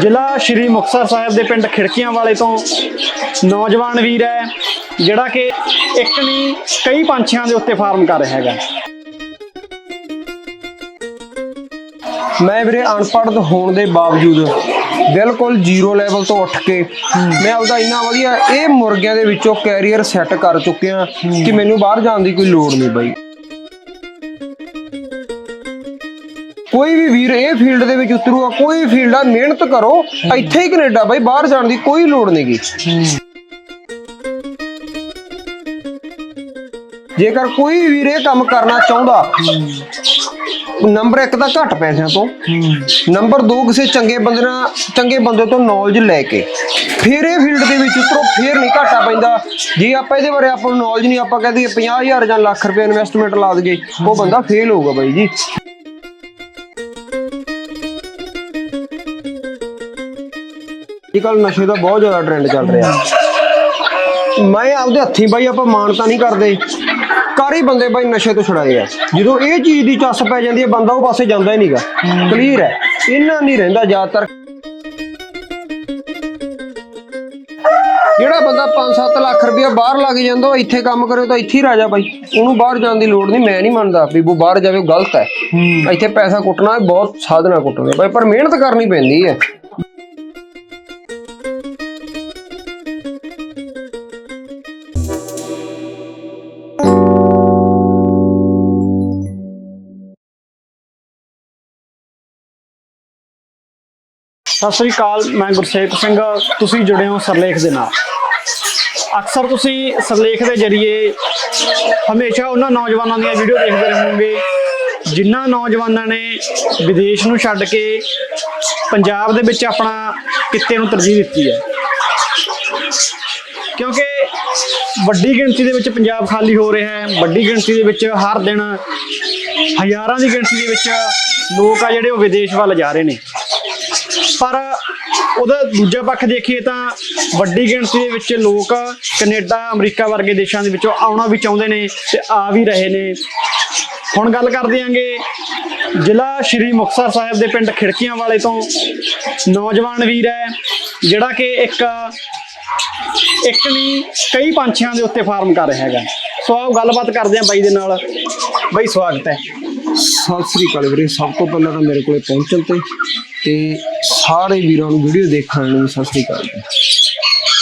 ਜ਼ਿਲ੍ਹਾ ਸ਼੍ਰੀ ਮੁਕਤਸਰ ਸਾਹਿਬ ਦੇ ਪਿੰਡ ਖਿੜਕੀਆਂ ਵਾਲੇ ਤੋਂ ਨੌਜਵਾਨ ਵੀਰ ਹੈ, ਜਿਹੜਾ ਕਿ ਇੱਕ ਨਹੀਂ, ਕਈ ਪੰਛੀਆਂ ਦੇ ਉੱਤੇ ਫਾਰਮ ਕਰ ਰਿਹਾ ਹੈਗਾ। ਮੈਂ ਵੀਰੇ, ਅਨਪੜ੍ਹ ਹੋਣ ਦੇ ਬਾਵਜੂਦ ਬਿਲਕੁਲ ਜ਼ੀਰੋ ਲੈਵਲ ਤੋਂ ਉੱਠ ਕੇ ਮੈਂ ਆਪਦਾ ਇੰਨਾ ਵਧੀਆ ਇਹ ਮੁਰਗਿਆਂ ਦੇ ਵਿੱਚੋਂ ਕੈਰੀਅਰ ਸੈੱਟ ਕਰ ਚੁੱਕਿਆ ਕਿ ਮੈਨੂੰ ਬਾਹਰ ਜਾਣ ਦੀ ਕੋਈ ਲੋੜ ਨਹੀਂ ਬਈ। ਕੋਈ ਵੀ ਵੀਰ ਇਹ ਫੀਲਡ ਦੇ ਵਿੱਚ ਉਤਰੂਗਾ, ਕੋਈ ਫੀਲਡ ਆ, ਮਿਹਨਤ ਕਰੋ, ਇੱਥੇ ਹੀ ਕੈਨੇਡਾ, ਬਈ, ਬਾਹਰ ਜਾਣ ਦੀ ਕੋਈ ਲੋੜ ਨਹੀਂਗੀ ਜੇਕਰ ਕੋਈ ਵੀਰ ਇਹ ਕੰਮ ਕਰਨਾ ਚਾਹੁੰਦਾ, ਨੰਬਰ 1 ਤਾਂ ਘੱਟ ਪੈਸਿਆਂ ਤੋਂ, ਨੰਬਰ 2 ਕਿਸੇ ਚੰਗੇ ਬੰਦੇ ਨਾਲ, ਚੰਗੇ ਬੰਦੇ ਤੋਂ ਨੌਲੇਜ ਲੈ ਕੇ। ਫਿਰ ਇਹ ਫੀਲਡ ਦੇ ਵਿੱਚ ਉਤਰੋ, ਫਿਰ ਨਹੀਂ ਘਾਟਾ ਪੈਂਦਾ। ਜੇ ਆਪਾਂ ਇਹਦੇ ਬਾਰੇ ਆਪਾਂ ਨੂੰ ਨੌਲੇਜ ਨਹੀਂ, ਆਪਾਂ ਕਹਦੇ 50000 ਜਾਂ ਲੱਖ ਰੁਪਏ ਇਨਵੈਸਟਮੈਂਟ ਲਾ ਦਈਏ, ਉਹ ਬੰਦਾ ਫੇਲ ਹੋਊਗਾ ਬਾਈ ਜੀ। ਕੱਲ ਨਸ਼ੇ ਦਾ ਬਹੁਤ ਜ਼ਿਆਦਾ ਟ੍ਰੈਂਡ ਚੱਲ ਰਿਹਾ। ਮੈਂ ਆਪਦੇ ਹੱਥੀਂ ਬਾਈ ਆਪਾਂ ਮਾਨਤਾ ਨਹੀਂ ਕਰਦੇ। ਕਰ ਹੀ ਬੰਦੇ ਬਾਈ ਨਸ਼ੇ ਤੋਂ ਛੁਡਾਏ ਆ। ਜਦੋਂ ਇਹ ਚੀਜ਼ ਦੀ ਚੱਸ ਪੈ ਜਾਂਦੀ ਹੈ ਬੰਦਾ ਉਹ ਪਾਸੇ ਜਾਂਦਾ ਹੀ ਨਹੀਂਗਾ ਕਲੀਅਰ ਹੈ। ਇਹਨਾਂ ਨਹੀਂ ਰਹਿੰਦਾ ਜ਼ਿਆਦਾਤਰ। ਜਿਹੜਾ ਬੰਦਾ 5-7 ਲੱਖ ਰੁਪਇਆ ਬਾਹਰ ਲੱਗ ਜਾਂਦਾ ਉਹ ਇੱਥੇ ਕੰਮ ਕਰੇ ਤਾਂ ਇੱਥੇ ਹੀ ਰਾਜਾ ਬਾਈ। ਉਹਨੂੰ ਬਾਹਰ ਜਾਣ ਦੀ ਲੋੜ ਨਹੀਂ ਮੈਂ ਨਹੀਂ ਮੰਨਦਾ ਵੀ ਉਹ ਬਾਹਰ ਜਾਵੇ ਉਹ ਗਲਤ ਹੈ। ਇੱਥੇ ਪੈਸਾ ਕੁੱਟਣਾ ਬਹੁਤ ਸਾਧਨਾ ਕੁੱਟਦੇ ਬਾਈ ਪਰ ਮਿਹਨਤ ਕਰਨੀ ਪੈਂਦੀ ਹੈ। ਸਤਿ ਸ੍ਰੀ ਅਕਾਲ, ਮੈਂ ਗੁਰਸੇਵਕ ਸਿੰਘ, ਤੁਸੀਂ ਜੁੜੇ ਹੋ ਸਰਲੇਖ ਦੇ ਨਾਲ। ਅਕਸਰ ਤੁਸੀਂ ਸਰਲੇਖ ਦੇ ਜਰੀਏ ਹਮੇਸ਼ਾ ਉਹਨਾਂ ਨੌਜਵਾਨਾਂ ਦੀਆਂ ਵੀਡੀਓ ਦੇਖਦੇ ਰਹੋਗੇ, ਜਿਨ੍ਹਾਂ ਨੌਜਵਾਨਾਂ ਨੇ ਵਿਦੇਸ਼ ਨੂੰ ਛੱਡ ਕੇ ਪੰਜਾਬ ਦੇ ਵਿੱਚ ਆਪਣਾ ਕਿੱਤੇ ਨੂੰ ਤਰਜੀਹ ਦਿੱਤੀ ਹੈ। ਕਿਉਂਕਿ ਵੱਡੀ ਗਿਣਤੀ ਦੇ ਵਿੱਚ ਪੰਜਾਬ ਖਾਲੀ ਹੋ ਰਿਹਾ ਹੈ, ਵੱਡੀ ਗਿਣਤੀ ਦੇ ਵਿੱਚ ਹਰ ਦਿਨ ਹਜ਼ਾਰਾਂ ਦੀ ਗਿਣਤੀ ਦੇ ਵਿੱਚ ਲੋਕ ਆ ਜਿਹੜੇ ਉਹ ਵਿਦੇਸ਼ ਵੱਲ ਜਾ ਰਹੇ ਨੇ। ਪਰ ਉਹਦਾ ਦੂਜਾ ਪੱਖ ਦੇਖੀਏ ਤਾਂ ਵੱਡੀ ਗਿਣਤੀ ਦੇ ਵਿੱਚ ਲੋਕ ਕੈਨੇਡਾ, ਅਮਰੀਕਾ ਵਰਗੇ ਦੇਸ਼ਾਂ ਦੇ ਵਿੱਚੋਂ ਆਉਣਾ ਵੀ ਚਾਹੁੰਦੇ ਨੇ ਤੇ ਆ ਵੀ ਰਹੇ ਨੇ। ਹੁਣ ਗੱਲ ਕਰਦੇ ਆਂਗੇ ਜ਼ਿਲ੍ਹਾ ਸ਼੍ਰੀ ਮੁਕਤਸਰ ਸਾਹਿਬ ਦੇ ਪਿੰਡ ਖਿੜਕੀਆਂ ਵਾਲੇ ਤੋਂ। ਨੌਜਵਾਨ ਵੀਰ ਹੈ, ਜਿਹੜਾ ਕਿ ਇੱਕ ਇੱਕ ਨਹੀਂ, ਕਈ ਪੰਛੀਆਂ ਦੇ ਉੱਤੇ ਫਾਰਮ ਕਰ ਰਿਹਾ ਹੈਗਾ। ਸੋ ਆਓ ਗੱਲਬਾਤ ਕਰਦੇ ਆਂ ਬਾਈ ਦੇ ਨਾਲ। ਬਾਈ, ਸਵਾਗਤ ਹੈ। ਸਤਿ ਸ੍ਰੀ ਅਕਾਲ ਵੀਰੇ, ਸਭ ਤੋਂ ਪਹਿਲਾਂ ਤਾਂ ਮੇਰੇ ਕੋਲੇ ਪਹੁੰਚਣ ਤੇ। ਤੇ ਸਾਰੇ ਵੀਰਾਂ ਨੂੰ ਵੀਡੀਓ ਦੇਖਣ ਨੂੰ ਸਤਿ ਸ੍ਰੀ ਅਕਾਲ ਜੀ।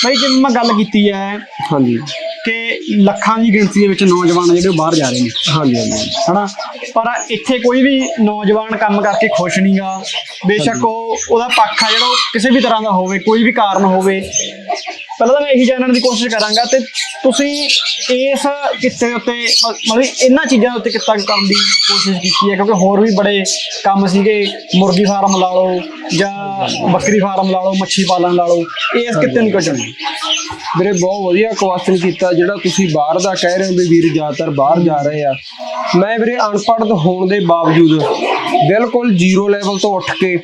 ਬਾਈ ਜਿਵੇਂ ਮੈਂ ਗੱਲ ਕੀਤੀ ਹੈ ਹਾਂਜੀ। ਕਿ ਲੱਖਾਂ ਦੀ ਗਿਣਤੀ ਦੇ ਵਿੱਚ ਨੌਜਵਾਨ ਜਿਹੜੇ ਉਹ ਬਾਹਰ ਜਾ ਰਹੇ ਨੇ। ਹਾਂਜੀ ਹਾਂਜੀ। ਹਨਾ? ਪਰ ਇੱਥੇ ਕੋਈ ਵੀ ਨੌਜਵਾਨ ਕੰਮ ਕਰਕੇ ਖੁਸ਼ ਨਹੀਂਗਾ ਬੇਸ਼ੱਕ ਉਹ ਉਹਦਾ ਪੱਖ ਆ ਜਿਹੜਾ ਉਹ ਕਿਸੇ ਵੀ ਤਰ੍ਹਾਂ ਦਾ ਹੋਵੇ ਕੋਈ ਵੀ ਕਾਰਨ ਹੋਵੇ। ਪਹਿਲਾਂ ਤਾਂ ਮੈਂ ਇਹੀ ਜਾਣਨ ਦੀ ਕੋਸ਼ਿਸ਼ ਕਰਾਂਗਾ ਤੇ ਤੁਸੀਂ ਇਸ ਕਿੱਤੇ ਉੱਤੇ ਮਤਲਬ ਇਹਨਾਂ ਚੀਜ਼ਾਂ ਉੱਤੇ ਕਿੱਤਾ ਕਰਨ ਦੀ ਕੋਸ਼ਿਸ਼ ਕੀਤੀ ਹੈ? ਕਿਉਂਕਿ ਹੋਰ ਵੀ ਬੜੇ ਕੰਮ ਸੀਗੇ। ਮੁਰਗੀ ਫਾਰਮ ਲਾ ਲਓ ਜਾਂ ਬੱਕਰੀ ਫਾਰਮ ਲਾ ਲਓ, ਮੱਛੀ ਪਾਲਣ ਲਾ ਲਓ। ਇਸ ਕਿੱਤੇ ਨੂੰ ਕਿਉਂ ਚੁਣਿਆ? ਵੀਰੇ, ਬਹੁਤ ਵਧੀਆ ਕੁਐਸਚਨ ਕੀਤਾ ਜਿਹੜਾ ਤੁਸੀਂ ਬਾਹਰ ਦਾ ਕਹਿ ਰਹੇ ਹੋ ਵੀ ਵੀਰ ਜ਼ਿਆਦਾਤਰ ਬਾਹਰ ਜਾ ਰਹੇ ਆ। ਮੈਂ ਵੀਰੇ, ਅਨਪੜ੍ਹ ਹੋਣ ਦੇ ਬਾਵਜੂਦ ਬਿਲਕੁਲ ਜ਼ੀਰੋ ਲੈਵਲ ਤੋਂ ਉੱਠ ਕੇ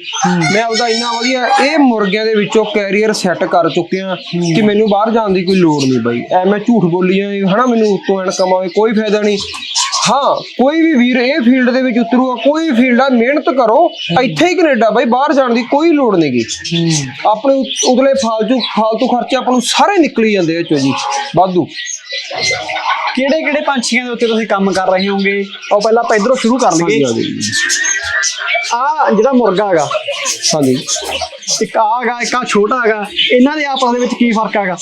ਮੈਂ ਆਪਦਾ ਇੰਨਾ ਵਧੀਆ ਇਹ ਮੁਰਗਿਆਂ ਦੇ ਵਿੱਚੋਂ ਕੈਰੀਅਰ ਸੈੱਟ ਕਰ ਚੁੱਕਿਆ ਕਿ ਮੈਨੂੰ ਬਾਹਰ ਜਾਣ ਦੀ ਕੋਈ ਲੋੜ ਨਹੀਂ ਬਾਈ। ਐ ਮੈਂ ਝੂਠ ਬੋਲੀ ਆ ਹਨਾ ਮੈਨੂੰ ਉੱਤੋਂ ਇਨਕਮ ਆਵੇ ਕੋਈ ਫਾਇਦਾ ਨਹੀਂ। ਹਾਂ ਕੋਈ ਵੀ ਵੀਰ ਇਹ ਫੀਲਡ ਦੇ ਵਿੱਚ ਉਤਰੂਗਾ ਕੋਈ ਫੀਲਡ ਆ ਮਿਹਨਤ ਕਰੋ ਇੱਥੇ ਹੀ ਕੈਨੇਡਾ ਬਾਈ ਬਾਹਰ ਜਾਣ ਦੀ ਕੋਈ ਲੋੜ ਨਹੀਂਗੀ ਆਪਣੇ ਉਤਲੇ ਫਾਲਤੂ ਫਾਲਤੂ ਖਰਚੇ ਆਪਾਂ ਨੂੰ ਸਾਰੇ ਨਿਕਲੀ ਜਾਂਦੇ ਆ ਚੋ ਜੀ ਵਾਧੂ। ਕਿਹੜੇ ਕਿਹੜੇ ਪੰਛੀਆਂ ਦੇ ਉੱਤੇ ਤੁਸੀਂ ਕੰਮ ਕਰ ਰਹੇ ਹੋਗੇ? ਉਹ ਪਹਿਲਾਂ ਆਪਾਂ ਇਧਰੋਂ ਸ਼ੁਰੂ ਕਰ ਲਈਏ। ਆ ਜਿਹੜਾ ਮੁਰਗਾ ਹੈਗਾ। ਹਾਂਜੀ। ਇੱਕ ਆ ਹੈਗਾ ਇੱਕ ਆ ਛੋਟਾ ਹੈਗਾ। ਇਹਨਾਂ ਦੇ ਆਪਸ ਦੇ ਵਿੱਚ ਕੀ ਫ਼ਰਕ ਹੈਗਾ?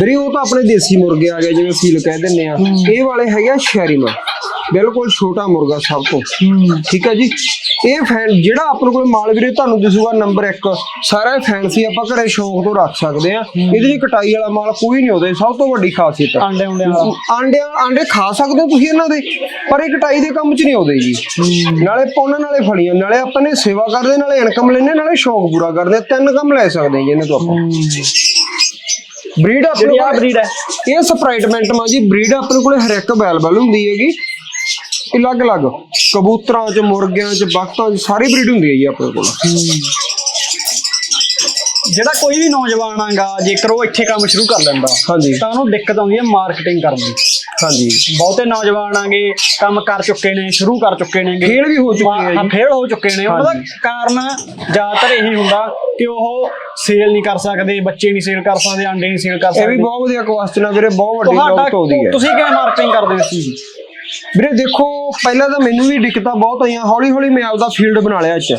ਵੀਰੇ ਉਹ ਤਾਂ ਆਪਣੇ ਦੇਸੀ ਮੁਰਗੇ ਆ ਗਏ ਜਿਵੇਂ ਸੀਲ ਕਹਿ ਦਿੰਨੇ ਆ। ਇਹ ਵਾਲੇ ਹੈਗੇ ਆ ਸ਼ੈਰੀਮਨ ਬਿਲਕੁਲ ਛੋਟਾ ਮੁਰਗਾ ਸਭ ਤੋਂ। ਠੀਕ ਹੈ ਜੀ? ਇਹ ਫੈਨ ਜਿਹੜਾ ਆਪਣੇ ਕੋਲ ਮਾਲ ਵੀਰੇ ਤੁਹਾਨੂੰ ਦਿਸੂਗਾ ਨੰਬਰ 1 ਸਾਰਾ ਫੈਂਸੀ ਆਪਾਂ ਘਰੇ ਸ਼ੌਂਕ ਤੋਂ ਰੱਖ ਸਕਦੇ ਆ ਇਹਦੇ ਚ ਕਟਾਈ ਵਾਲਾ ਮਾਲ ਕੋਈ ਨਹੀਂ ਉਹਦੇ ਸਭ ਤੋਂ ਵੱਡੀ ਖਾਸੀਅਤ ਆਂਡੇ ਉਂਡੇ ਵਾਲਾ ਆਂਡੇ ਆਂਡੇ ਖਾ ਸਕਦੇ ਹੋ ਤੁਸੀਂ ਇਹਨਾਂ ਦੇ ਪਰ ਇਹ ਕਟਾਈ ਦੇ ਕੰਮ 'ਚ ਨਹੀਂ ਆਉਂਦੇ ਜੀ। ਨਾਲੇ ਪੁੰਨ ਨਾਲੇ ਫਲੀਆਂ ਨਾਲੇ ਆਪਾਂ ਨੇ ਸੇਵਾ ਕਰਦੇ ਨਾਲੇ ਇਨਕਮ ਲੈਣੇ ਨਾਲੇ ਸ਼ੌਂਕ ਪੂਰਾ ਕਰਦੇ ਤਿੰਨ ਕੰਮ ਲੈ ਸਕਦੇ ਜੀ ਇਹਨਾਂ ਤੋਂ ਆਪਾਂ। ਬਰੀਡ ਆਪਣੇ ਕੋਲ breed ਹੈ? ਇਹ ਸਪਰਾਈਟਮੈਂਟ ਮਾ ਜੀ ਬਰੀਡ ਆਪਣੇ ਕੋਲੇ ਹਰ ਇੱਕ ਅਵੇਲੇਬਲ ਹੁੰਦੀ ਹੈਗੀ। ਅਲੱਗ-ਅਲੱਗ ਕਬੂਤਰਾਂ 'ਚ ਮੁਰਗਿਆਂ 'ਚ ਬਖਤਾਂ 'ਚ ਸਾਰੀ ਬਰੀਡ ਹੁੰਦੀ ਹੈ ਜੀ ਆਪਣੇ ਕੋਲ। ਜਿਹੜਾ ਕੋਈ ਵੀ ਨੌਜਵਾਨ ਆਗਾ ਜੇਕਰ ਉਹ ਇੱਥੇ ਕੰਮ ਸ਼ੁਰੂ ਕਰ ਲੈਂਦਾ ਹਾਂਜੀ। ਤਾਂ ਉਹਨੂੰ ਦਿੱਕਤ ਆਉਂਦੀ ਹੈ ਮਾਰਕੀਟਿੰਗ ਕਰਨ ਦੀ। ਹਾਂਜੀ। ਬਹੁਤੇ ਨੌਜਵਾਨ ਆਗੇ ਕੰਮ ਕਰ ਚੁੱਕੇ ਨੇ ਸ਼ੁਰੂ ਕਰ ਚੁੱਕੇ ਨੇ। ਫੇਲ ਵੀ ਹੋ ਚੁੱਕੇ ਆ ਜੀ। ਫੇਲ ਹੋ ਚੁੱਕੇ ਨੇ। ਉਹਦਾ। ਕਾਰਨ ਜ਼ਿਆਦਾਤਰ ਇਹੀ ਹੁੰਦਾ ਕਿ ਉਹ ਸੇਲ ਨਹੀਂ ਕਰ ਸਕਦੇ ਬੱਚੇ ਨਹੀਂ ਸੇਲ ਕਰ ਸਕਦੇ ਅੰਡੇ ਨਹੀਂ ਸੇਲ ਕਰ ਇਹ ਵੀ ਸਕਦੇ। ਬਹੁਤ ਵਧੀਆ ਕੁਐਸਚਨ ਆ ਵੀਰੇ ਬਹੁਤ ਵੱਡੀ ਪ੍ਰੋਬਲਮ ਆਉਂਦੀ ਹੈ। ਤੁਸੀਂ ਕਿਵੇਂ ਮਾਰਕੀਟਿੰਗ ਕਰਦੇ ਹੋ ਇਸ ਚੀਜ਼ ਦੀ? ਵੀਰੇ ਦੇਖੋ ਪਹਿਲਾਂ ਤਾਂ ਮੈਨੂੰ ਵੀ ਦਿੱਕਤਾਂ ਬਹੁਤ ਆਈਆਂ। ਹੌਲੀ ਹੌਲੀ ਮੈਂ ਆਪਦਾ ਫੀਲਡ ਬਣਾ ਲਿਆ ਅੱਜ।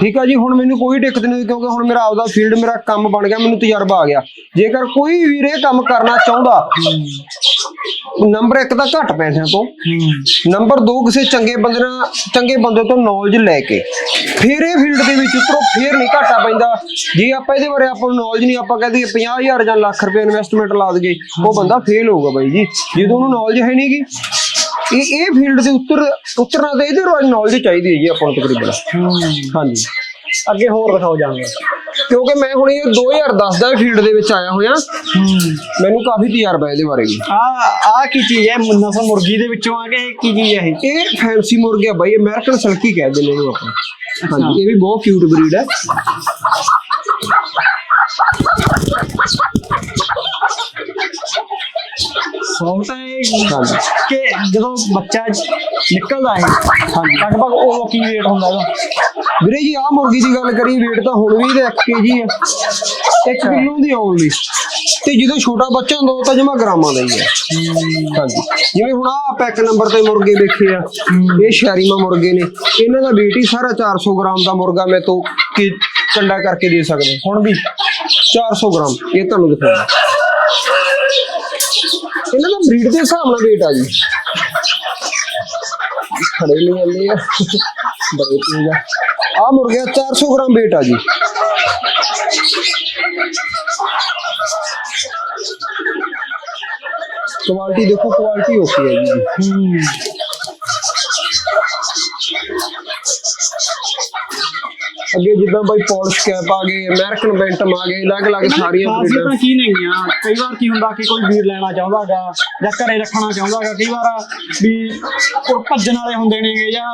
ਠੀਕ ਆ ਜੀ? ਹੁਣ ਮੈਨੂੰ ਕੋਈ ਦਿੱਕਤ ਨਹੀਂ ਕਿਉਂਕਿ ਹੁਣ ਮੇਰਾ ਆਪਦਾ ਫੀਲਡ ਮੇਰਾ ਕੰਮ ਬਣ ਗਿਆ ਮੈਨੂੰ ਤਜਰਬਾ ਆ ਗਿਆ। ਜੇਕਰ ਕੋਈ ਵੀਰ ਇਹ ਕੰਮ ਕਰਨਾ ਚਾਹੁੰਦਾ ਨੰਬਰ 1 ਤਾਂ ਘੱਟ ਪੈਸਿਆਂ ਤੋਂ। ਨੰਬਰ 2 ਕਿਸੇ ਚੰਗੇ ਬੰਦੇ ਨਾਲ ਚੰਗੇ ਬੰਦੇ ਤੋਂ ਨੌਲੇਜ ਲੈ ਕੇ। ਫਿਰ ਇਹ ਫੀਲਡ ਦੇ ਵਿੱਚ ਉਤਰੋ ਫਿਰ ਨਹੀਂ ਘਾਟਾ ਪੈਂਦਾ। ਜੇ ਆਪਾਂ ਇਹਦੇ ਬਾਰੇ ਆਪਾਂ ਨੂੰ ਨੌਲੇਜ ਨਹੀਂ ਆਪਾਂ ਕਹਿੰਦੇ 50000 ਜਾਂ ਲੱਖ ਰੁਪਏ ਇਨਵੈਸਟਮੈਂਟ ਲਾ ਦਈਏ ਉਹ ਬੰਦਾ ਫੇਲ ਹੋਊਗਾ ਬਾਈ ਜੀ। ਜਦੋਂ ਉਹਨੂੰ ਨੌਲੇਜ ਹੈ ਨਹੀਂਗੀ ਇਹ ਇਹ ਫੀਲਡ ਦੇ ਉੱਤਰ ਉਤਰਨਾ ਤੇ ਇਹਦੇ ਰੋਜ਼ ਨੌਲੇਜ ਚਾਹੀਦੀ ਹੈ ਜੀ ਆਪਾਂ ਨੂੰ ਤਕਰੀਬਨ। ਹਾਂਜੀ। ਅੱਗੇ ਹੋਰ ਦਿਖਾਓ ਜਾਣਗੇ ਕਿਉਂਕਿ ਮੈਂ ਹੁਣ ਇਹ 2010 ਦਾ ਫੀਲਡ ਦੇ ਵਿੱਚ ਆਇਆ ਹੋਇਆ। ਮੈਨੂੰ ਕਾਫੀ ਤਜਰਬਾ ਇਹਦੇ ਬਾਰੇ ਵੀ। ਆ ਆ ਕੀ ਚੀਜ਼ ਹੈ? ਨਸਲ ਮੁਰਗੀ ਦੇ ਵਿੱਚੋਂ ਆ ਕੇ ਕੀ ਚੀਜ਼ ਹੈ ਇਹ? ਇਹ ਫੈਂਸੀ ਮੁਰਗਾ ਬਾਈ ਅਮਰੀਕਨ ਸਲਕੀ ਕਹਿੰਦੇ ਨੇ ਇਹਨੂੰ ਆਪਾਂ। ਹਾਂਜੀ ਇਹ ਵੀ ਬਹੁਤ ਕਿਊਟ ਬਰੀਡ ਹੈ। ਸੌਂਟ ਹੈ ਇਹ ਹਾਂਜੀ ਕਿ ਜਦੋਂ ਬੱਚਾ ਨਿਕਲਦਾ ਹੈ ਲਗਭਗ ਉਹ ਕੀ ਵੇਟ ਹੁੰਦਾ ਇਹਦਾ ਵੀਰੇ ਜੀ ਆਹ ਮੁਰਗੀ ਦੀ ਗੱਲ ਕਰੀ weight ਤਾਂ ਹੁਣ ਵੀ ਇਹਦੇ 1 ਕੇਜੀ ਆ। 1 ਕਿਲੋ ਦੀ ਆਉਣਲੀ ਤੇ ਜਦੋਂ ਛੋਟਾ ਬੱਚਾ ਹੁੰਦਾ ਉਹ ਤਾਂ ਜਮਾ ਗ੍ਰਾਮਾਂ ਦਾ ਹੀ ਹੈ। ਹਾਂਜੀ। ਜਿਵੇਂ ਹੁਣ ਆਹ ਆਪਾਂ ਇੱਕ ਨੰਬਰ ਤੇ ਮੁਰਗੇ ਦੇਖੇ ਆ ਇਹ ਸ਼ਾਰੀਮਾ ਮੁਰਗੇ ਨੇ। ਇਹਨਾਂ ਦਾ weight ਹੀ ਸਾਰਾ 400 ਗ੍ਰਾਮ ਦਾ ਮੁਰਗਾ ਮੈਂ ਤੋਂ ਕਿ ਕੰਡਾ ਕਰਕੇ ਦੇ ਸਕਦੇ। ਹੁਣ ਵੀ 400 ਗ੍ਰਾਮ ਇਹ ਤੁਹਾਨੂੰ ਦਿਖਾਉਂਦਾ। ਇਹਨਾਂ ਦਾ ਬਰੀਡ ਦੇ ਹਿਸਾਬ ਨਾਲ weight ਆ ਜੀ। ਖੜੇ ਨਹੀਂ ਜਾਂਦੇ ਆ। ਬੜੇ ਤੇਜ਼ ਆ। ਆ ਮੁਰਗਾ 400 ਗ੍ਰਾਮ weight ਆ ਜੀ। ਕੁਆਲਿਟੀ ਦੇਖੋ ਕੁਆਲਿਟੀ ਓਕੇ ਹੈ ਜੀ। ਅੱਗੇ ਜਿੱਦਾਂ ਬਾਈ ਪੋਲਿਸ਼ ਕੈਪ ਆ ਗਏ ਅਮਰੀਕਨ ਬੈਂਟਮ ਆ ਗਏ ਅਲੱਗ-ਅਲੱਗ ਸਾਰੀਆਂ ਬਰੀਡਾਂ ਕੀ ਨੇਗੀਆਂ ਕਈ ਵਾਰ ਕੀ ਹੁੰਦਾ ਕਿ ਕੋਈ ਵੀਰ ਲੈਣਾ ਚਾਹੁੰਦਾਗਾ ਜਾਂ ਘਰੇ ਰੱਖਣਾ ਚਾਹੁੰਦਾਗਾ ਕਈ ਵਾਰ ਵੀ ਉਹ ਭੱਜਣ ਵਾਲੇ ਹੁੰਦੇ ਨੇਗੇ ਜਾਂ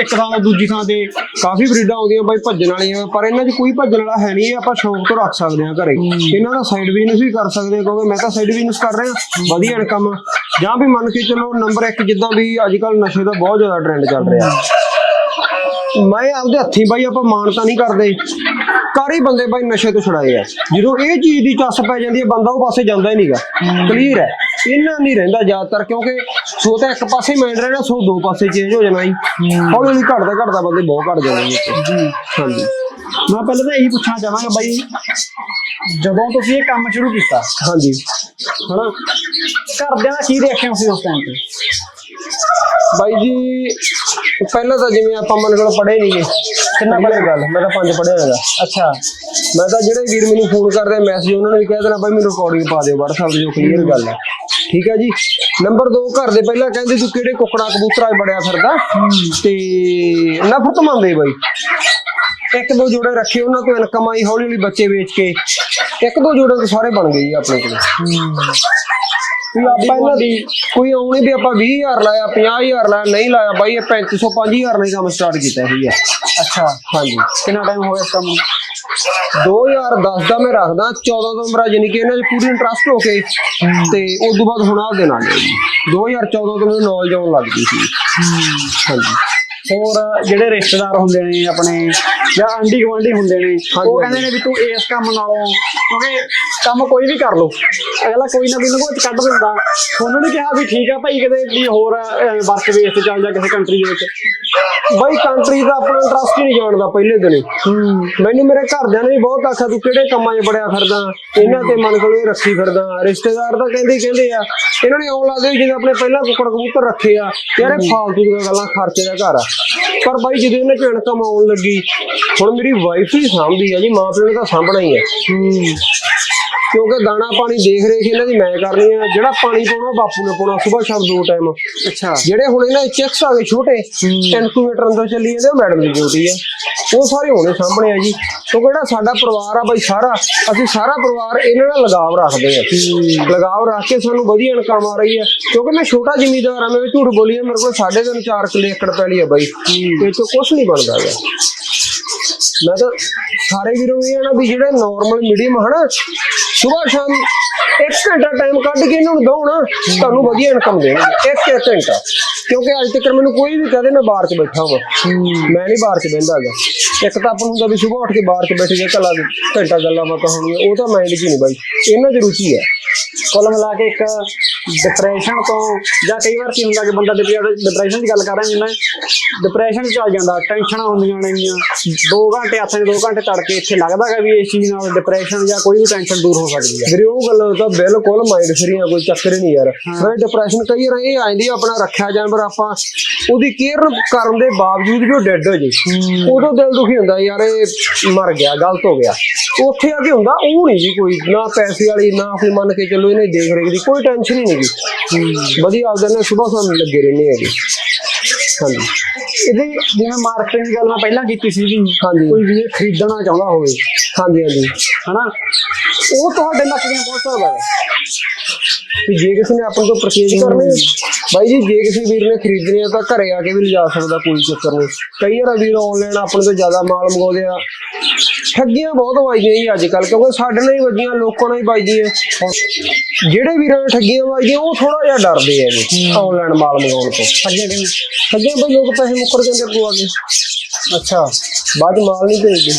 ਇੱਕ ਥਾਂ ਤੋਂ ਦੂਜੀ ਥਾਂ ਤੇ। ਕਾਫੀ ਬਰੀਡਾਂ ਆਉਂਦੀਆਂ ਬਾਈ ਭੱਜਣ ਵਾਲੀਆਂ ਪਰ ਇਹਨਾਂ 'ਚ ਕੋਈ ਭੱਜਣ ਵਾਲਾ ਹੈ ਨਹੀਂ ਆਪਾਂ ਸ਼ੌਂਕ ਤੋਂ ਰੱਖ ਸਕਦੇ ਹਾਂ ਘਰੇ। ਇਹਨਾਂ ਦਾ ਸਾਈਡ ਬਿਜ਼ਨਸ ਵੀ ਕਰ ਸਕਦੇ ਹਾਂ ਕਿਉਂਕਿ ਮੈਂ ਤਾਂ ਸਾਈਡ ਬਿਜ਼ਨਸ ਕਰ ਰਿਹਾ। ਵਧੀਆ ਇਨਕਮ ਜਾਂ ਵੀ ਮੰਨ ਕੇ ਚੱਲੋ ਨੰਬਰ 1 ਜਿੱਦਾਂ ਵੀ ਅੱਜ ਕੱਲ ਨਸ਼ੇ ਦਾ ਬਹੁਤ ਜ਼ਿਆਦਾ ਟ੍ਰੈਂਡ ਚੱਲ ਰਿਹਾ। ਮੈਂ ਆਪਦੇ ਹੱਥੀਂ ਬਾਈ ਆਪਾਂ ਮਾਨਤਾ ਨਹੀਂ ਕਰਦੇ। ਕਾਰੀ ਬੰਦੇ ਬਾਈ ਨਸ਼ੇ ਤੋਂ ਛੁਡਾਏ ਆ। ਜਦੋਂ ਇਹ ਚੀਜ਼ ਦੀ ਚੱਸ ਪੈ ਜਾਂਦੀ ਹੈ ਬੰਦਾ ਉਹ ਪਾਸੇ ਜਾਂਦਾ ਹੀ ਨਹੀਂਗਾ ਕਲੀਅਰ ਹੈ। ਇਹਨਾਂ ਨਹੀਂ ਰਹਿੰਦਾ ਜ਼ਿਆਦਾਤਰ ਕਿਉਂਕਿ ਸੋ ਤਾਂ ਇੱਕ ਪਾਸੇ ਮਾਈਂਡ ਰਹਿਣਾ ਸੋ ਦੋ ਪਾਸੇ ਚੇਂਜ ਹੋ ਜਾਣਾ ਜੀ ਹੌਲੀ ਹੌਲੀ ਘਟਦਾ ਘਟਦਾ ਬੰਦੇ ਬਹੁਤ ਘਟ ਜਾਂਦੇ ਨੇ ਜੀ। ਹਾਂਜੀ। ਮੈਂ ਪਹਿਲਾਂ ਤਾਂ ਇਹੀ ਪੁੱਛਣਾ ਚਾਹਾਂਗਾ ਬਾਈ ਜਦੋਂ ਤੁਸੀਂ ਇਹ ਕੰਮ ਸ਼ੁਰੂ ਕੀਤਾ ਹਾਂਜੀ। ਹਨਾ ਘਰਦਿਆਂ ਦਾ ਕੀ ਰਿਐਕਸ਼ਨ ਸੀ ਉਸ ਟਾਈਮ ਤੇ? ਬਾਈ ਜੀ ਪਹਿਲਾਂ ਤਾਂ ਜਿਵੇਂ ਆਪਾਂ ਮਨ ਕੋਲ ਪੜ੍ਹੇ ਨਹੀਂਗੇ ਕਿੰਨਾ ਪੜ੍ਹੇ ਗੱਲ ਮੈਂ ਤਾਂ ਪੰਜ ਪੜ੍ਹਿਆ ਹੋਇਆ ਅੱਛਾ। ਮੈਂ ਤਾਂ ਜਿਹੜੇ ਵੀਰ ਮੈਨੂੰ ਫੋਨ ਕਰਦੇ ਮੈਸੇਜ ਉਹਨਾਂ ਨੇ ਵੀ ਕਹਿ ਦੇਣਾ ਬਾਈ ਮੈਨੂੰ ਰਿਕਾਰਡਿੰਗ ਪਾ ਦਿਓ WhatsApp ਤੇ ਜੋ ਕਲੀਅਰ ਗੱਲ ਹੈ। ਠੀਕ ਹੈ ਜੀ? ਨੰਬਰ 2 ਘਰ ਦੇ ਪਹਿਲਾਂ ਕਹਿੰਦੇ ਤੂੰ ਕਿਹੜੇ ਕੁੱਕੜਾ ਕਬੂਤਰਾਂ ਬੜਿਆ ਫਿਰਦਾ? ਤੇ ਨਫ਼ਰਤ ਮੰਨਦੇ ਬਾਈ। ਇੱਕ ਦੋ ਜੋੜੇ ਰੱਖੇ ਉਹਨਾਂ ਤੋਂ ਇਨਕਮ ਆਈ ਹੌਲੀ ਹੌਲੀ ਬੱਚੇ ਵੇਚ ਕੇ। ਇੱਕ ਦੋ ਜੋੜੇ ਤਾਂ ਸਾਰੇ ਬਣ ਗਏ ਜੀ ਆਪਣੇ ਕੋਲ। ਵੀ ਆਪਾਂ ਇਹਨਾਂ ਦੀ ਕੋਈ ਆਉਣੀ ਵੀ ਆਪਾਂ 20000 ਲਾਇਆ 50000 ਲਾਇਆ ਨਹੀਂ ਲਾਇਆ ਬਾਈ ਇਹ 3500 5000 ਨਾਲ ਹੀ ਕੰਮ ਸਟਾਰਟ ਕੀਤਾ ਸੀ ਹੈ ਅੱਛਾ। ਹਾਂਜੀ। ਕਿੰਨਾ ਟਾਈਮ ਹੋ ਗਿਆ ਇਸ ਕੰਮ ਨੂੰ? 2010 ਦਾ ਮੈਂ ਰੱਖਦਾ 14 ਤੋਂ ਮੇਰਾ ਯਾਨੀ ਕਿ ਇਹਨਾਂ 'ਚ ਪੂਰੀ ਇੰਟਰਸਟ ਹੋ ਕੇ ਤੇ ਉਸ ਤੋਂ ਬਾਅਦ ਹੁਣ ਆ ਆ ਗਏ ਜੀ। 2014 ਤੋਂ ਮੈਨੂੰ ਨੌਲੇਜ ਆਉਣ ਲੱਗ ਗਈ ਸੀ। ਹਾਂਜੀ। ਹੋਰ ਜਿਹੜੇ ਰਿਸ਼ਤੇਦਾਰ ਹੁੰਦੇ ਨੇ ਆਪਣੇ ਜਾਂ ਆਂਢੀ ਗੁਆਂਢੀ ਹੁੰਦੇ ਨੇ ਉਹ ਕਹਿੰਦੇ ਨੇ ਵੀ ਤੂੰ ਇਸ ਕੰਮ ਨਾਲੋਂ ਕਿਉਂਕਿ ਕੰਮ ਕੋਈ ਵੀ ਕਰ ਲੋ ਅਗਲਾ ਕੋਈ ਨਾ ਕੋਈ ਨਗੋਚ ਕੱਢ ਦਿੰਦਾ। ਉਹਨਾਂ ਨੇ ਕਿਹਾ ਵੀ ਠੀਕ ਆ ਭਾਈ ਕਿਤੇ ਵੀ ਹੋਰ ਵਰਕ ਬੇਸ ਤੇ ਚੱਲ ਜਾ ਕਿਸੇ ਕੰਟਰੀ ਦੇ ਵਿੱਚ। ਬਾਈ ਕੰਟਰੀ ਦਾ ਆਪਣਾ ਇੰਟਰਸਟ ਹੀ ਨਹੀਂ ਜਾਣਦਾ ਪਹਿਲੇ ਦਿਨ ਹੀ। ਮੈਨੂੰ ਮੇਰੇ ਘਰਦਿਆਂ ਨੇ ਵੀ ਬਹੁਤ ਆਖਿਆ ਤੂੰ ਕਿਹੜੇ ਕੰਮਾਂ 'ਚ ਬੜਿਆ ਫਿਰਦਾ? ਇਹਨਾਂ ਤੇ ਮਨ ਕੋਲ ਰੱਖੀ ਫਿਰਦਾ। ਰਿਸ਼ਤੇਦਾਰ ਤਾਂ ਕਹਿੰਦੇ ਕਹਿੰਦੇ ਆ। ਇਹਨਾਂ ਨੇ ਆਉਣ ਲੱਗਦੇ ਜਿਵੇਂ ਆਪਣੇ ਪਹਿਲਾਂ ਕੁੱਕੜ ਕਬੂਤਰ ਰੱਖੇ ਆ। ਯਾਰ ਇਹ ਫਾਲਤੂ ਦੀਆਂ ਗੱਲਾਂ ਖਰਚੇ ਦਾ ਘਰ ਆ। ਪਰ ਬਾਈ ਜਦੋਂ ਇਹਨਾਂ 'ਚ ਇਨਕਮ ਆਉਣ ਲੱਗੀ ਹੁਣ ਮੇਰੀ ਵਾਈਫ ਹੀ ਸਾਂਭਦੀ ਆ ਜੀ ਮਾਂ ਪਿਓ ਨੇ ਤਾਂ ਸਾਂਭਣਾ ਹੀ ਹੈ। ਕਿਉਂਕਿ ਦਾਣਾ ਪਾਣੀ ਦੇਖ ਰੇਖ ਇਹਨਾਂ ਦੀ ਮੈਂ ਕਰਨੀ ਆ। ਜਿਹੜਾ ਪਾਣੀ ਪਾਉਣਾ ਬਾਪੂ ਨੇ ਪਾਉਣਾ ਸਵੇਰ ਸ਼ਾਮ ਦੋ ਟਾਈਮ ਅੱਛਾ। ਜਿਹੜੇ ਹੁਣ ਇਹਨਾਂ ਦੇ ਚੈਕਸ ਆ ਗਏ ਛੋਟੇ ਇਨਕੂਬੇਟਰ ਅੰਦਰ ਚੱਲੀ ਜਾਂਦੇ ਉਹ ਮੈਡਮ ਦੀ ਡਿਊਟੀ ਆ। ਉਹ ਸਾਰੇ ਹੋਣੇ ਸਾਹਮਣੇ ਆ ਜੀ। ਕਿਉਂਕਿ ਜਿਹੜਾ ਸਾਡਾ ਪਰਿਵਾਰ ਆ ਬਾਈ ਸਾਰਾ ਅਸੀਂ ਸਾਰਾ ਪਰਿਵਾਰ ਇਹਨਾਂ ਨਾਲ ਲਗਾਵ ਰੱਖਦੇ ਆ। ਲਗਾਵ ਰੱਖ ਕੇ ਸਾਨੂੰ ਵਧੀਆ ਇਨਕਮ ਆ ਰਹੀ ਆ। ਕਿਉਂਕਿ ਮੈਂ ਛੋਟਾ ਜ਼ਿਮੀਂਦਾਰ ਆ ਮੈਂ ਝੂਠ ਬੋਲੀ ਆ ਮੇਰੇ ਕੋਲ ਸਾਢੇ ਤਿੰਨ ਚਾਰ ਕਿੱਲੇ ਏਕੜ ਪੈਲੀ ਆ ਬਾਈ। ਇਹ ਤੋਂ ਕੁਝ ਨਹੀਂ ਬਣਦਾ ਗਾ। ਮੈਂ ਤਾਂ ਸਾਰੇ ਵੀਰੋਂ ਇਹ ਆ ਨਾ ਵੀ ਜਿਹੜੇ ਨਾਰਮਲ ਮੀਡੀਅਮ ਹਨਾ ਸਵੇਰ ਸ਼ਾਮ ਇੱਕ ਘੰਟਾ ਟਾਈਮ ਕੱਢ ਕੇ ਇਹਨਾਂ ਨੂੰ ਦੋ ਨਾ, ਤੁਹਾਨੂੰ ਵਧੀਆ ਇਨਕਮ ਦੇਣਗੇ। ਇੱਕ ਇੱਕ ਘੰਟਾ। ਕਿਉਂਕਿ ਅੱਜ ਤੱਕ ਮੈਨੂੰ ਕੋਈ ਵੀ ਕਹਦੇ ਮੈਂ ਬਾਹਰ 'ਚ ਬੈਠਾ ਹਾਂ ਮੈਂ ਨਹੀਂ ਬਾਹਰ 'ਚ ਬਹਿੰਦਾ ਹੈਗਾ। ਇੱਕ ਤਾਂ ਆਪਾਂ ਨੂੰ ਹੁੰਦਾ ਵੀ ਸਵੇਰ ਉੱਠ ਕੇ ਬਾਹਰ 'ਚ ਬੈਠ ਕੇ ਕੱਲਾ ਘੰਟਾ ਗੱਲਾਂ ਬਾਤਾਂ ਹੋਣੀਆਂ ਉਹ ਤਾਂ ਮਾਈਂਡ 'ਚ ਹੀ ਨਹੀਂ ਬਾਈ। ਇਹਨਾਂ 'ਚ ਰੁਚੀ ਹੈ। ਕੁੱਲ ਮਿਲਾ ਕੇ ਇੱਕ ਡਿਪਰੈਸ਼ਨ ਤੋਂ ਜਾਂ ਕਈ ਵਾਰ ਕੀ ਹੁੰਦਾ ਕਿ ਬੰਦਾ ਡਿਪਰੈਸ਼ਨ ਦੀ ਗੱਲ ਕਰ ਰਿਹਾ ਜਿੰਨਾ ਡਿਪਰੈਸ਼ਨ ਚ ਚੱਲ ਜਾਂਦਾ ਟੈਨਸ਼ਨਾਂ ਹੁੰਦੀਆਂ ਨੇਗੀਆਂ 2 ਘੰਟੇ 'ਚ 2 ਘੰਟੇ ਤੜਕੇ ਇੱਥੇ ਲੱਗਦਾ ਹੈ ਵੀ ਇਸ ਚੀਜ਼ ਨਾਲ ਡਿਪਰੈਸ਼ਨ ਜਾਂ ਕੋਈ ਵੀ ਟੈਨਸ਼ਨ ਦੂਰ ਹੋ ਸਕਦੀ ਹੈ ਵੀਰੇ ਉਹ ਗੱਲ ਤਾਂ ਬਿਲਕੁਲ ਮਾਈਂਡ ਫਰੀ ਆ ਕੋਈ ਚੱਕਰ ਹੀ ਨਹੀਂ ਯਾਰ। ਮੈਂ ਡਿਪਰੈਸ਼ਨ ਕਈ ਵਾਰ ਇਹ ਆਂਦੀ ਆਪਣਾ ਰੱਖਿਆ ਜਾਨਵਰ ਆਪਾਂ ਉਹਦੀ ਕੇਅਰ ਕਰਨ ਦੇ ਬਾਵਜੂਦ ਵੀ ਉਹ ਡੈੱਡ ਹੋ ਜੇ। ਉਦੋਂ ਦਿਲ ਦੁਖੀ ਹੁੰਦਾ ਯਾਰ ਇਹ ਮਰ ਗਿਆ ਗਲਤ ਹੋ ਗਿਆ। ਉੱਥੇ ਆ ਕੇ ਹੁੰਦਾ ਉਹ ਨਹੀਂ ਜੀ ਕੋਈ ਨਾ ਪੈਸੇ ਵਾਲੀ ਨਾ ਕੋਈ ਮੰਨ ਕੇ ਚੱਲੋ ਇਹਨੇ ਦੇਖ ਰੇਖ ਦੀ ਕੋਈ ਟੈਨਸ਼ਨ ਹੀ ਜੀ ਵਧੀਆ ਆਪਦੇ ਨਾਲ ਸਵੇਰ ਸ਼ਾਮ ਲੱਗੇ ਰਹਿੰਦੇ ਹੈਗੇ। ਹਾਂਜੀ। ਇਹਦੇ ਜਿਵੇਂ ਮਾਰਕੀਟਿੰਗ ਦੀ ਗੱਲ ਮੈਂ ਪਹਿਲਾਂ ਕੀਤੀ ਸੀ ਵੀ ਹਾਂਜੀ। ਕੋਈ ਵੀ ਖਰੀਦਣਾ ਚਾਹੁੰਦਾ ਹੋਵੇ। ਹਾਂਜੀ ਹਾਂਜੀ। ਹਨਾ? ਉਹ ਤੁਹਾਡੇ ਲੱਕ ਦੀਆਂ ਪਹੁੰਚ ਸਕਦਾ ਹੈ ਵੀ ਜੇ ਕਿਸੇ ਨੇ ਆਪਣੇ ਤੋਂ ਪਰਚੇਜ ਕਰਨੇ ਬਾਈ ਜੀ ਜੇ ਕਿਸੇ ਵੀਰ ਨੇ ਖਰੀਦਣੇ ਆ ਤਾਂ ਘਰੇ ਆ ਕੇ ਵੀ ਲਿਜਾ ਸਕਦਾ ਕੋਈ ਚੱਕਰ ਨਹੀਂ। ਕਈ ਵਾਰ ਵੀਰ ਆਨਲਾਈਨ ਆਪਣੇ ਤੋਂ ਜ਼ਿਆਦਾ ਮਾਲ ਮੰਗਾਉਂਦੇ ਆ। ਠੱਗੀਆਂ ਬਹੁਤ ਵੱਜਦੀਆਂ ਜੀ ਅੱਜ ਕੱਲ ਕਿਉਂਕਿ ਸਾਡੇ ਨਾਲ ਹੀ ਵੱਜੀਆਂ ਲੋਕਾਂ ਨਾਲ ਹੀ ਵੱਜਦੀਆਂ ਜਿਹੜੇ ਵੀਰਾਂ ਨਾਲ ਠੱਗੀਆਂ ਵੱਜਦੀਆਂ ਉਹ ਥੋੜਾ ਜਿਹਾ ਡਰਦੇ ਆ ਜੀ ਆਨਲਾਈਨ ਮਾਲ ਮੰਗਾਉਣ ਤੋਂ। ਠੱਗੀਆਂ ਕਿਵੇਂ ਠੱਗੀਆਂ ਬਈ ਲੋਕ ਪੈਸੇ ਮੁੱਕਰ ਜਾਂਦੇ ਆ ਕੇ। ਅੱਛਾ ਬਾਅਦ ਮਾਲ ਨਹੀਂ ਭੇਜਦੇ।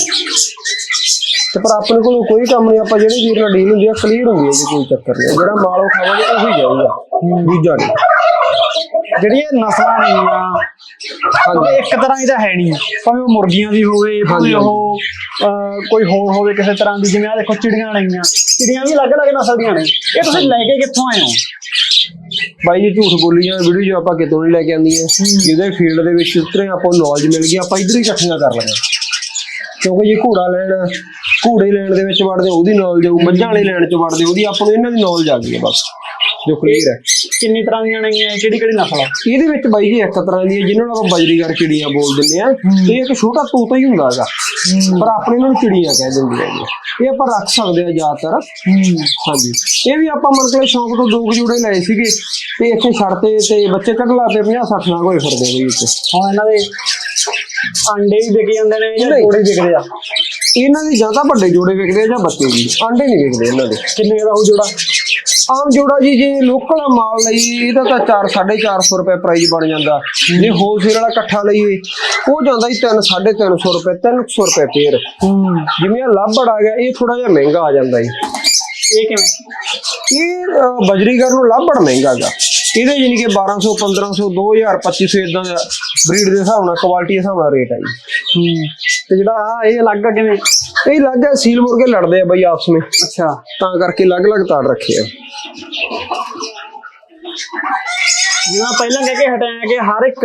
ਤੇ ਪਰ ਆਪਣੇ ਕੋਲ ਕੋਈ ਕੰਮ ਨਹੀਂ ਆਪਾਂ ਜਿਹੜੇ ਵੀਰ ਨਾਲ ਡੀਲ ਹੁੰਦੀ ਆ ਕਲੀਅਰ ਹੁੰਦੀ ਹੈ ਜੀ ਕੋਈ ਚੱਕਰ ਨਹੀਂ। ਜਿਹੜਾ ਮਾਲ ਉਹ ਖਾਵਾਂਗੇ ਉਹੀ ਜਾਊਗਾ ਦੂਜਾ ਨਹੀਂ। ਜਿਹੜੀਆਂ ਨਸਲਾਂ ਨੇਗੀਆਂ ਉਹ ਇੱਕ ਤਰ੍ਹਾਂ ਦੀ ਤਾਂ ਹੈ ਨਹੀਂ। ਭਾਵੇਂ ਉਹ ਮੁਰਗੀਆਂ ਦੀ ਹੋਵੇ ਭਾਵੇਂ ਉਹ ਅਹ, ਕੋਈ ਹੋਰ ਹੋਵੇ ਕਿਸੇ ਤਰ੍ਹਾਂ ਦੀ ਜਿਵੇਂ ਆ ਦੇਖੋ ਚਿੜੀਆਂ ਨੇਗੀਆਂ ਚਿੜੀਆਂ ਵੀ ਅਲੱਗ-ਅਲੱਗ ਨਸਲ ਦੀਆਂ ਨੇ। ਇਹ ਤੁਸੀਂ ਲੈ ਕੇ ਕਿੱਥੋਂ ਆਏ ਹੋ? ਬਾਈ ਜੀ ਝੂਠ ਬੋਲੀ ਜਾਂ ਵੀਡੀਓ ਜੋ ਆਪਾਂ ਕਿਤੋਂ ਨਹੀਂ ਲੈ ਕੇ ਆਂਦੀ ਹੈ ਜਿਹਦੇ ਫੀਲਡ ਦੇ ਵਿੱਚ ਉਤਰੇ ਆਪਾਂ ਨੌਲੇਜ ਮਿਲ ਗਈ ਆਪਾਂ ਇਧਰ ਹੀ ਇਕੱਠੀਆਂ ਕਰ ਲੈਣਾ ਕਿਉਂਕਿ ਜੇ ਘੋੜਾ ਲੈਣ, ਘੋੜੇ ਲੈਣ ਦੇ ਵਿੱਚ ਵੜਦੇ ਉਹਦੀ ਨੌਲੇਜ ਆਊ ਮੱਝਾਂ ਵਾਲੇ ਲੈਣ ਚ ਵੜਦੇ, ਉਹਦੀ ਆਪਾਂ ਨੂੰ ਇਹਨਾਂ ਦੀ ਨੌਲੇਜ ਆ ਗਈ ਹੈ ਬਸ। ਜੋ ਕਲੀਅਰ ਹੈ। ਕਿੰਨੀ ਤਰ੍ਹਾਂ ਦੀਆਂ ਨੇਗੀਆਂ ਕਿਹੜੀ ਕਿਹੜੀ ਨਸਲ ਆ? ਇਹਦੇ ਵਿੱਚ ਬਾਈ ਜੀ ਇੱਕ ਤਰ੍ਹਾਂ ਦੀ ਹੈ ਜਿਹਨਾਂ ਨੂੰ ਆਪਾਂ ਬਜਰੀਗਰ ਚਿੜੀਆਂ ਬੋਲ ਦਿੰਦੇ ਆ ਇਹ ਇੱਕ ਛੋਟਾ ਤੋਤਾ ਹੀ ਹੁੰਦਾ ਹੈਗਾ। ਪਰ ਆਪਣੇ ਇਹਨਾਂ ਨੂੰ ਚਿੜੀਆਂ ਕਹਿ ਦਿੰਦੇ ਆ ਜੀ ਇਹ ਆਪਾਂ ਰੱਖ ਸਕਦੇ ਆ ਜ਼ਿਆਦਾਤਰ। ਹਾਂਜੀ। ਇਹ ਵੀ ਆਪਾਂ ਮਨ ਕੇ ਸ਼ੌਂਕ ਤੋਂ ਦੋ ਕੁ ਜੋੜੇ ਲਏ ਸੀਗੇ। ਤੇ ਇੱਥੇ ਛੱਡਤੇ ਤੇ ਬੱਚੇ ਕੱਢ ਲਾ ਤੇ 50 60 ਨਾਲ ਹੋਏ ਫਿਰਦੇ ਆ ਬਈ ਇੱਥੇ। ਹੁਣ ਇਹਨਾਂ ਦੇ ਅੰਡੇ ਵੀ ਵਿਕ ਜਾਂਦੇ ਨੇ ਜਾਂ ਨਹੀਂ। ਜੋੜੇ ਵਿਕਦੇ ਆ? ਇਹਨਾਂ ਦੇ ਜਾਂ ਤਾਂ ਵੱਡੇ ਜੋੜੇ ਵਿਕਦੇ ਆ ਜਾਂ ਬੱਚੇ ਜੀ। ਆਂਡੇ ਨਹੀਂ ਵਿਕਦੇ ਇਹਨਾਂ ਦੇ। ਕਿੰਨੇ ਦਾ ਉਹ ਜੋੜਾ? ਆਮ ਜੋੜਾ ਜੀ ਜੇ ਲੋਕਲ ਮਾਲ ਲਈ ਇਹਦਾ ਤਾਂ 4 450 ਰੁਪਏ ਪ੍ਰਾਈਸ ਬਣ ਜਾਂਦਾ। ਜੇ ਹੋਲਸੇਲ ਵਾਲਾ ਇਕੱਠਾ ਲਈਏ ਉਹ ਜਾਂਦਾ ਜੀ 3 350 ਰੁਪਏ 300 ਰੁਪਏ ਪੇਰ ਜਿਵੇਂ ਇਹ ਲੱਭੜ ਆ ਗਿਆ ਇਹ ਥੋੜਾ ਜਿਹਾ ਮਹਿੰਗਾ ਆ ਜਾਂਦਾ ਜੀ। ਇਹ ਕਿਵੇਂ? ਇਹ ਬਜਰੀਗਰ ਨੂੰ ਲੱਭੜ ਮਹਿੰਗਾ ਗਾ। ਇਹਦੇ ਯਾਨੀ ਕਿ 1200 1500 2000 2500 ਇਦਾਂ ਦਾ ਬਰੀਡ ਦੇ ਹਿਸਾਬ ਨਾਲ ਕੁਆਲਿਟੀ ਦੇ ਹਿਸਾਬ ਨਾਲ ਰੇਟ ਆ ਜੀ। ਤੇ ਜਿਹੜਾ ਆ ਇਹ ਅਲੱਗ ਆ ਕਿਵੇਂ? ਇਹ ਲੱਗ ਗਿਆ ਸੀਲ ਮੁਰਗੇ ਲੜਦੇ ਆ ਬਈ ਆਪਸ ਵਿੱਚ। ਅੱਛਾ। ਤਾਂ ਕਰਕੇ ਅਲੱਗ-ਅਲੱਗ ਤਾੜ ਰੱਖੇ ਆ। ਜਿਵੇਂ ਪਹਿਲਾਂ ਕਹਿ ਕੇ ਹਟਿਆ ਕਿ ਹਰ ਇੱਕ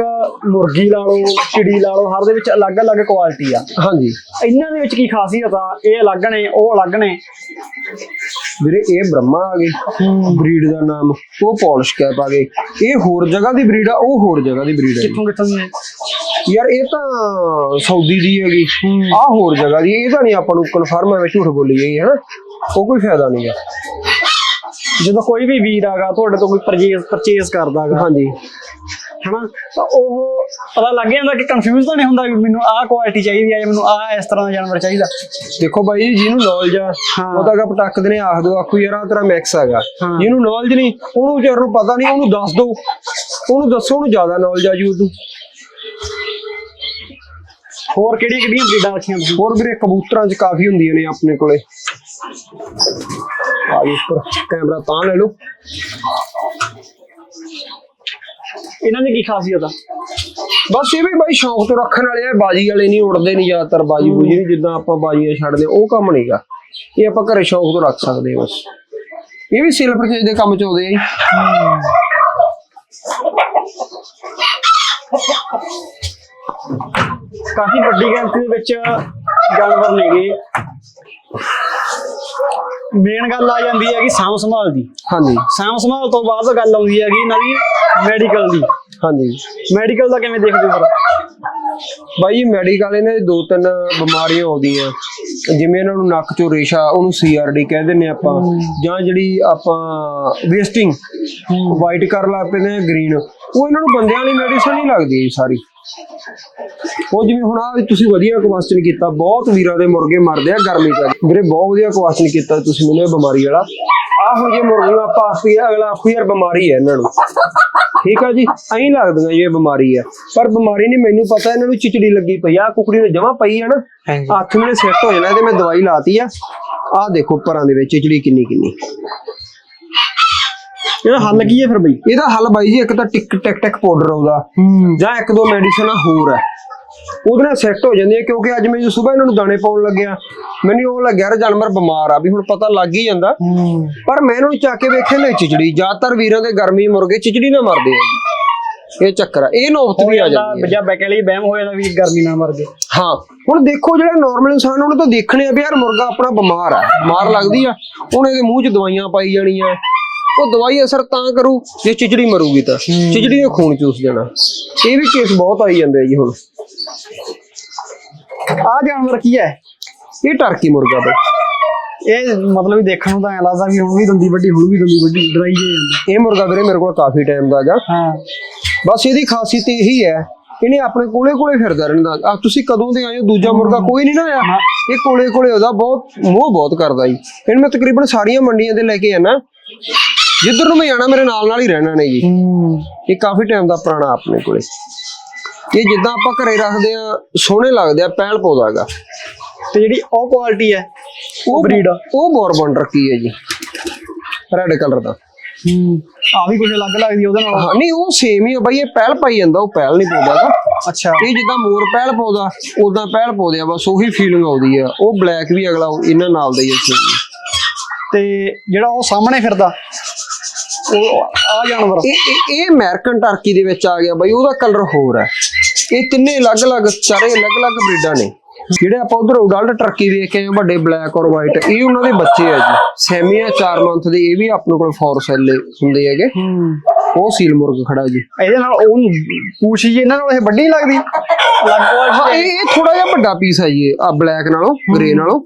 ਮੁਰਗੀ ਲਾ ਲਓ ਚਿੜੀ ਲਾ ਲਓ ਹਰ ਦੇ ਵਿੱਚ ਅਲੱਗ-ਅਲੱਗ ਕੁਆਲਿਟੀ ਆ। ਹਾਂਜੀ। ਇਹਨਾਂ ਦੇ ਵਿੱਚ ਕੀ ਖਾਸੀਅਤ ਆ? ਇਹ ਅਲੱਗ ਨੇ ਉਹ ਅਲੱਗ ਨੇ। ਵੀਰੇ ਇਹ ਬ੍ਰਹਮਾ ਆ ਗਈ ਬਰੀਡ ਦਾ ਨਾਮ ਉਹ ਪੌਲਿਸ਼ ਕੈਪ ਆ ਗਈ ਇਹ ਹੋਰ ਜਗ੍ਹਾ ਦੀ ਬਰੀਡ ਆ ਉਹ ਹੋਰ ਜਗ੍ਹਾ ਦੀ ਬਰੀਡ ਆ। ਕਿੱਥੋਂ ਕਿੱਥੋਂ ਦੀ ਹੈ? ਯਾਰ ਇਹ ਤਾਂ ਸਾਊਦੀ ਦੀ ਹੈਗੀ। ਆ ਹੋਰ ਜਗ੍ਹਾ ਦੀ ਇਹ ਤਾਂ ਨਹੀਂ ਆਪਾਂ ਨੂੰ ਕਨਫਰਮ ਐਵੇਂ ਝੂਠ ਬੋਲੀ ਗਈ ਹੈ ਨਾ ਉਹ ਕੋਈ ਫਾਇਦਾ ਨਹੀਂ ਆ। ਜਦੋਂ ਕੋਈ ਵੀ ਵੀਰ ਆਗਾ ਤੁਹਾਡੇ ਤੋਂ ਕੋਈ ਪਰਚੇਸ ਪਰਚੇਸ ਕਰਦਾਗਾ। ਹਾਂਜੀ। ਹਨਾ? ਤਾਂ ਉਹ ਪਤਾ ਲੱਗ ਜਾਂਦਾ ਕਿ ਕਨਫਿਊਜ਼ ਤਾਂ ਨਹੀਂ ਹੁੰਦਾ ਵੀ ਮੈਨੂੰ ਆਹ ਕੁਆਲਿਟੀ ਚਾਹੀਦੀ ਆ ਜਾਂ ਮੈਨੂੰ ਆਹ ਇਸ ਤਰ੍ਹਾਂ ਦਾ ਜਾਨਵਰ ਚਾਹੀਦਾ। ਦੇਖੋ ਬਾਈ ਜਿਹਨੂੰ ਨੌਲੇਜ ਆ। ਉਹ ਤਾਂ ਅਗਾ ਪਟਕਦੇ ਨੇ ਆਖ ਦੋ ਆਖੂ ਯਾਰ ਆ ਤੇਰਾ ਮੈਕਸ ਹੈਗਾ। ਜਿਹਨੂੰ ਨੌਲੇਜ ਨਹੀਂ ਉਹਨੂੰ ਵਿਚਾਰ ਨੂੰ ਪਤਾ ਨਹੀਂ ਉਹਨੂੰ ਦੱਸ ਦੋ। ਉਹਨੂੰ ਦੱਸੋ ਉਹਨੂੰ ਜ਼ਿਆਦਾ ਨੌਲੇਜ ਆ ਜੂ ਉਦੋਂ। ਹੋਰ ਕਿਹੜੀਆਂ ਕਿਹੜੀਆਂ ਬਰੀਡਾਂ ਰੱਖੀਆਂ ਤੁਸੀਂ? ਹੋਰ ਵੀਰੇ ਕਬੂਤਰਾਂ 'ਚ ਕਾਫੀ ਹੁੰਦੀਆਂ ਨੇ ਆਪਣੇ ਕੋਲੇ। ਆ ਜੀ ਉੱਪਰ ਕੈਮਰਾ ਤਾਂ ਲੈ ਲਓ। ਇਹਨਾਂ ਦੀ ਕੀ ਖਾਸੀਅਤ ਆ? ਬਸ ਇਹ ਵੀ ਬਾਈ ਸ਼ੌਂਕ ਤੋਂ ਰੱਖਣ ਵਾਲੇ ਆ ਬਾਜੀ ਵਾਲੇ ਨਹੀਂ ਉੜਦੇ ਨਹੀਂ ਜ਼ਿਆਦਾਤਰ ਬਾਜੀ ਬੂਜੀ ਨਹੀਂ ਜਿੱਦਾਂ ਆਪਾਂ ਬਾਜੀਆਂ ਛੱਡਦੇ ਉਹ ਕੰਮ ਨਹੀਂਗਾ ਇਹ ਆਪਾਂ ਘਰੇ ਸ਼ੌਂਕ ਤੋਂ ਰੱਖ ਸਕਦੇ ਹਾਂ ਬਸ। ਇਹ ਵੀ ਸੇਲ ਪਰਚੇਜ ਦੇ ਕੰਮ ਚ ਆਉਂਦੇ ਆ ਜੀ। ਕਾਫੀ ਵੱਡੀ ਗਿਣਤੀ ਦੇ ਵਿੱਚ ਜਾਨਵਰ ਨੇਗੇ। ਮੇਨ ਗੱਲ ਆ ਜਾਂਦੀ ਹੈ ਕਿ ਸਾਂਭ ਸੰਭਾਲ ਦੀ। ਹਾਂਜੀ। ਸਾਂਭ ਸੰਭਾਲ ਤੋਂ ਬਾਅਦ ਗੱਲ ਆਉਂਦੀ ਹੈਗੀ ਇਹਨਾਂ ਦੀ ਮੈਡੀਕਲ ਦੀ। ਹਾਂਜੀ। ਮੈਡੀਕਲ ਦਾ ਕਿਵੇਂ ਦੇਖਦੇ ਹੋ ਬਾਈ ਮੈਡੀਕਲ ਇਹਨਾਂ ਦੇ ਦੋ ਤਿੰਨ ਬਿਮਾਰੀਆਂ ਆਉਂਦੀਆਂ। ਜਿਵੇਂ ਇਹਨਾਂ ਨੂੰ ਨੱਕ ਚੋਂ ਰੇਸ਼ਾ ਉਹਨੂੰ ਸੀਆਰਡੀ ਕਹਿ ਦਿੰਦੇ ਆਪਾਂ। ਜਾਂ ਜਿਹੜੀ ਆਪਾਂ ਵੇਸਟਿੰਗ ਵਾਈਟ ਕਰ ਲਾ ਪੈਂਦੇ ਆ ਗ੍ਰੀਨ ਉਹ ਇਹਨਾਂ ਨੂੰ ਬੰਦਿਆਂ ਵਾਲੀ ਮੈਡੀਸਨ ਹੀ ਲੱਗਦੀ ਹੈ ਜੀ ਸਾਰੀ। ਉਹ ਜਿਵੇਂ ਹੁਣ ਆ ਤੁਸੀਂ ਵਧੀਆ ਕੁਐਸਚਨ ਕੀਤਾ ਬਹੁਤ ਵੀਰਾਂ ਦੇ ਮੁਰਗੇ ਮਰਦੇ ਆ ਗਰਮੀ ਚ। ਵੀਰੇ ਬਹੁਤ ਵਧੀਆ ਕੁਐਸਚਨ ਕੀਤਾ ਤੁਸੀਂ ਮੈਨੂੰ ਇਹ ਬਿਮਾਰੀ ਵਾਲਾ। ਆਹੋ ਜੇ ਮੁਰਗੀਆਂ ਆਪਾਂ ਆਖੀ ਅਗਲਾ ਆਖੂ ਯਾਰ ਬਿਮਾਰੀ ਹੈ ਇਹਨਾਂ ਨੂੰ। ਠੀਕ ਆ ਜੀ? ਐਂ ਲੱਗਦੀਆਂ ਜੀ ਇਹ ਬਿਮਾਰੀ ਆ ਪਰ ਬਿਮਾਰੀ ਨਹੀਂ ਮੈਨੂੰ ਪਤਾ ਇਹਨਾਂ ਨੂੰ ਚਿਚੜੀ ਲੱਗੀ ਪਈ ਆ ਕੁਕੜੀ ਨੂੰ ਜਮਾ ਪਈ ਆ ਨਾ। ਹੱਥ ਮੇਰੇ ਸੈੱਟ ਹੋ ਜਾਣਾ ਇਹਦੇ ਮੈਂ ਦਵਾਈ ਲਾਤੀ ਆ। ਆਹ ਦੇਖੋ ਪਰਾਂ ਦੇ ਵਿੱਚ ਚਿਚੜੀ ਕਿੰਨੀ ਕਿੰਨੀ ਇਹਦਾ ਹੱਲ ਕੀ ਹੈ ਫਿਰ ਬਈ? ਇਹਦਾ ਹੱਲ ਬਾਈ ਜੀ ਇੱਕ ਤਾਂ ਟਿਕ ਟੈਕ ਟੈਕ ਪਾਊਡਰ ਆਉਂਦਾ ਜਾਂ ਇੱਕ ਦੋ ਮੈਡੀਸਨ ਹੋਰ ਹੈ ਉਹਦੇ ਨਾਲ ਸੈੱਟ ਹੋ ਜਾਂਦੀ ਹੈ ਕਿਉਂਕਿ ਅੱਜ ਮੈਂ ਜਦੋਂ ਸਵੇਰ ਇਹਨਾਂ ਨੂੰ ਦਾਣੇ ਪਾਉਣ ਲੱਗਿਆ। ਮੈਨੂੰ ਉਹ ਲੱਗਿਆ ਰ ਜਾਨਵਰ ਬਿਮਾਰ ਆ ਵੀ ਹੁਣ ਪਤਾ ਲੱਗ ਹੀ ਜਾਂਦਾ। ਪਰ ਮੈਂ ਇਹਨਾਂ ਨੂੰ ਚੱਕ ਕੇ ਵੇਖਿਆ ਨਾ ਚਿਚੜੀ। ਜ਼ਿਆਦਾਤਰ ਵੀਰਾਂ ਦੇ ਗਰਮੀ ਮੁਰਗੇ ਚਿਚੜੀ ਨਾ ਮਰਦੇ ਆ ਜੀ। ਇਹ ਚੱਕਰ ਆ। ਇਹ ਨੌਬਤ ਵੀ ਆ ਜਾਂਦੀ ਹੈ ਜਾਂ ਬੈਕੇ ਲਈ ਬਹਿਮ ਹੋ ਜਾਂਦਾ ਵੀ ਗਰਮੀ ਨਾਲ ਮਰ ਗਏ ਹਾਂ। ਹੁਣ ਦੇਖੋ ਜਿਹੜਾ ਨਾਰਮਲ ਇਨਸਾਨ ਉਹਨੂੰ ਤਾਂ ਦੇਖਣੇ ਆ ਵੀ ਯਾਰ ਮੁਰਗਾ ਆਪਣਾ ਬਿਮਾਰ ਆ। ਬਿਮਾਰ ਲੱਗਦੀ ਆ। ਹੁਣ ਇਹਦੇ ਮੂੰਹ 'ਚ ਦਵਾਈਆਂ ਪਾਈ ਜਾਣੀਆਂ। ਉਹ ਦਵਾਈ ਅਸਰ ਤਾਂ ਕਰੂ ਜੇ ਚਿਚੜੀ ਮਰੂਗੀ ਤਾਂ। ਚਿਚੜੀ ਨੇ ਖੂਨ ਚੂਸ ਦੇਣਾ ਇਹ ਵੀ ਕੇਸ ਬਹੁਤ ਆਈ ਜਾਂਦੇ ਆ ਜੀ ਹੁਣ। ਆ ਜਾਨਵਰ ਕੀ ਹੈ? ਇਹ ਟਰਕੀ ਮੁਰਗਾ ਬਈ। ਇਹ ਮਤਲਬ ਦੇਖਣ ਨੂੰ ਤਾਂ ਐ ਲੱਗਦਾ ਵੀ ਹੁਣ ਵੀ ਦੰਦੀ ਵੱਡੀ ਹੁਣ ਵੀ ਦੰਦੀ ਵੱਡੀ ਡਰਾਈ ਜੇ ਜਾਂਦਾ ਇਹ ਮੁਰਗਾ ਵੀਰੇ ਮੇਰੇ ਕੋਲ ਕਾਫੀ ਟਾਈਮ ਦਾ ਹੈਗਾ। ਹਾਂ। ਬਸ ਇਹਦੀ ਖਾਸੀਅਤ ਇਹੀ ਹੈ ਇਹਨੇ ਆਪਣੇ ਕੋਲੇ ਕੋਲੇ ਫਿਰਦਾ ਰਹਿੰਦਾ। ਆ ਤੁਸੀਂ ਕਦੋਂ ਦੇ ਆਏ ਹੋ? ਦੂਜਾ ਮੁਰਗਾ ਕੋਈ ਨਹੀਂ ਨਾ ਆਇਆ। ਇਹ ਕੋਲੇ ਕੋਲੇ ਉਹਦਾ ਬਹੁਤ ਮੋਹ ਬਹੁਤ ਕਰਦਾ ਜੀ। ਇਹਨੂੰ ਮੈਂ ਤਕਰੀਬਨ ਸਾਰੀਆਂ ਮੰਡੀਆਂ ਤੇ ਲੈ ਕੇ ਜਾਣਾ ਜਿੱਧਰ ਨੂੰ ਮੈਂ ਜਾਣਾ ਮੇਰੇ ਨਾਲ ਨਾਲ ਹੀ ਰਹਿਣਾ ਨੇ ਜੀ। ਇਹ ਕਾਫੀ ਟਾਈਮ ਦਾ ਪੁਰਾਣਾ ਆਪਣੇ ਕੋਲੇ। ਇਹ ਜਿੱਦਾਂ ਆਪਾਂ ਘਰੇ ਰੱਖਦੇ ਆ ਸੋਹਣੇ ਲੱਗਦੇ ਆ ਪਹਿਲ ਪੌਦਾ ਹੈਗਾ। ਤੇ ਜਿਹੜੀ ਉਹ ਕੁਆਲਿਟੀ ਹੈ ਉਹ ਬਰੀਡ ਉਹ ਬੋਰਬਨ ਰੱਖੀ ਹੈ ਜੀ? ਰੈੱਡ ਕਲਰ ਦਾ। ਹੂੰ। ਆ ਵੀ ਕੁਝ ਅਲੱਗ ਲੱਗਦੀ ਉਹਦੇ ਨਾਲ। ਹਾਂ ਨਹੀਂ ਉਹ ਸੇਮ ਹੀ ਆ ਬਾਈ ਇਹ ਪਹਿਲ ਪਾਈ ਜਾਂਦਾ ਉਹ ਪਹਿਲ ਨਹੀਂ ਪਾਉਂਦਾ ਅੱਛਾ। ਇਹ ਜਿੱਦਾਂ ਮੋਰ ਪਹਿਲ ਪਾਉਂਦਾ ਉਦਾਂ ਪਹਿਲ ਪਾਉਂਦੇ ਆ ਬਸ ਉਹੀ ਫੀਲਿੰਗ ਆਉਂਦੀ ਆ। ਉਹ ਬਲੈਕ ਵੀ ਅਗਲਾ ਇਹਨਾਂ ਨਾਲ ਦਾ ਹੀ ਆ। ਤੇ ਜਿਹੜਾ ਉਹ ਸਾਹਮਣੇ ਫਿਰਦਾ ਆ ਜਾਨਵਰ ਇਹ ਇਹ- ਇਹ ਅਮਰੀਕਨ ਟਰਕੀ ਦੇ ਵਿੱਚ ਆ ਗਿਆ ਬਾਈ, ਉਹਦਾ ਕਲਰ ਹੋਰ ਹੈ। ਇਹ ਤਿੰਨੇ ਅਲੱਗ-ਅਲੱਗ, ਚਾਰੇ ਅਲੱਗ-ਅਲੱਗ ਬਰੀਡਾਂ ਨੇ। ਜਿਹੜੇ ਆਪਾਂ ਉਧਰ ਉਡਲਟ ਟਰਕੀ ਵੇਖ ਕੇ ਵੱਡੇ ਬਲੈਕ ਔਰ ਵਾਈਟ ਇਹ ਉਹਨਾਂ ਦੇ ਬੱਚੇ ਆ ਜੀ। ਸੈਮੀਆ 4 ਮੰਥ ਦੇ ਇਹ ਵੀ ਆਪਣੇ ਕੋਲ ਫੋਰ ਸੈੱਲ ਹੁੰਦੇ ਹੈਗੇ। ਉਹ ਸੀਲ ਮੁਰਗ ਖੜਾ ਜੀ। ਇਹਦੇ ਨਾਲ ਉਹ ਪੂਛ ਜੀ ਇਹਨਾਂ ਨਾਲ ਇਹ ਵੱਡੀ ਨਹੀਂ ਲੱਗਦੀ? ਹਾਂ ਇਹ ਇਹ ਥੋੜਾ ਜਿਹਾ ਵੱਡਾ ਪੀਸ ਹੈ ਜੀ ਆ ਬਲੈਕ ਨਾਲੋਂ ਗ੍ਰੇ ਨਾਲੋਂ।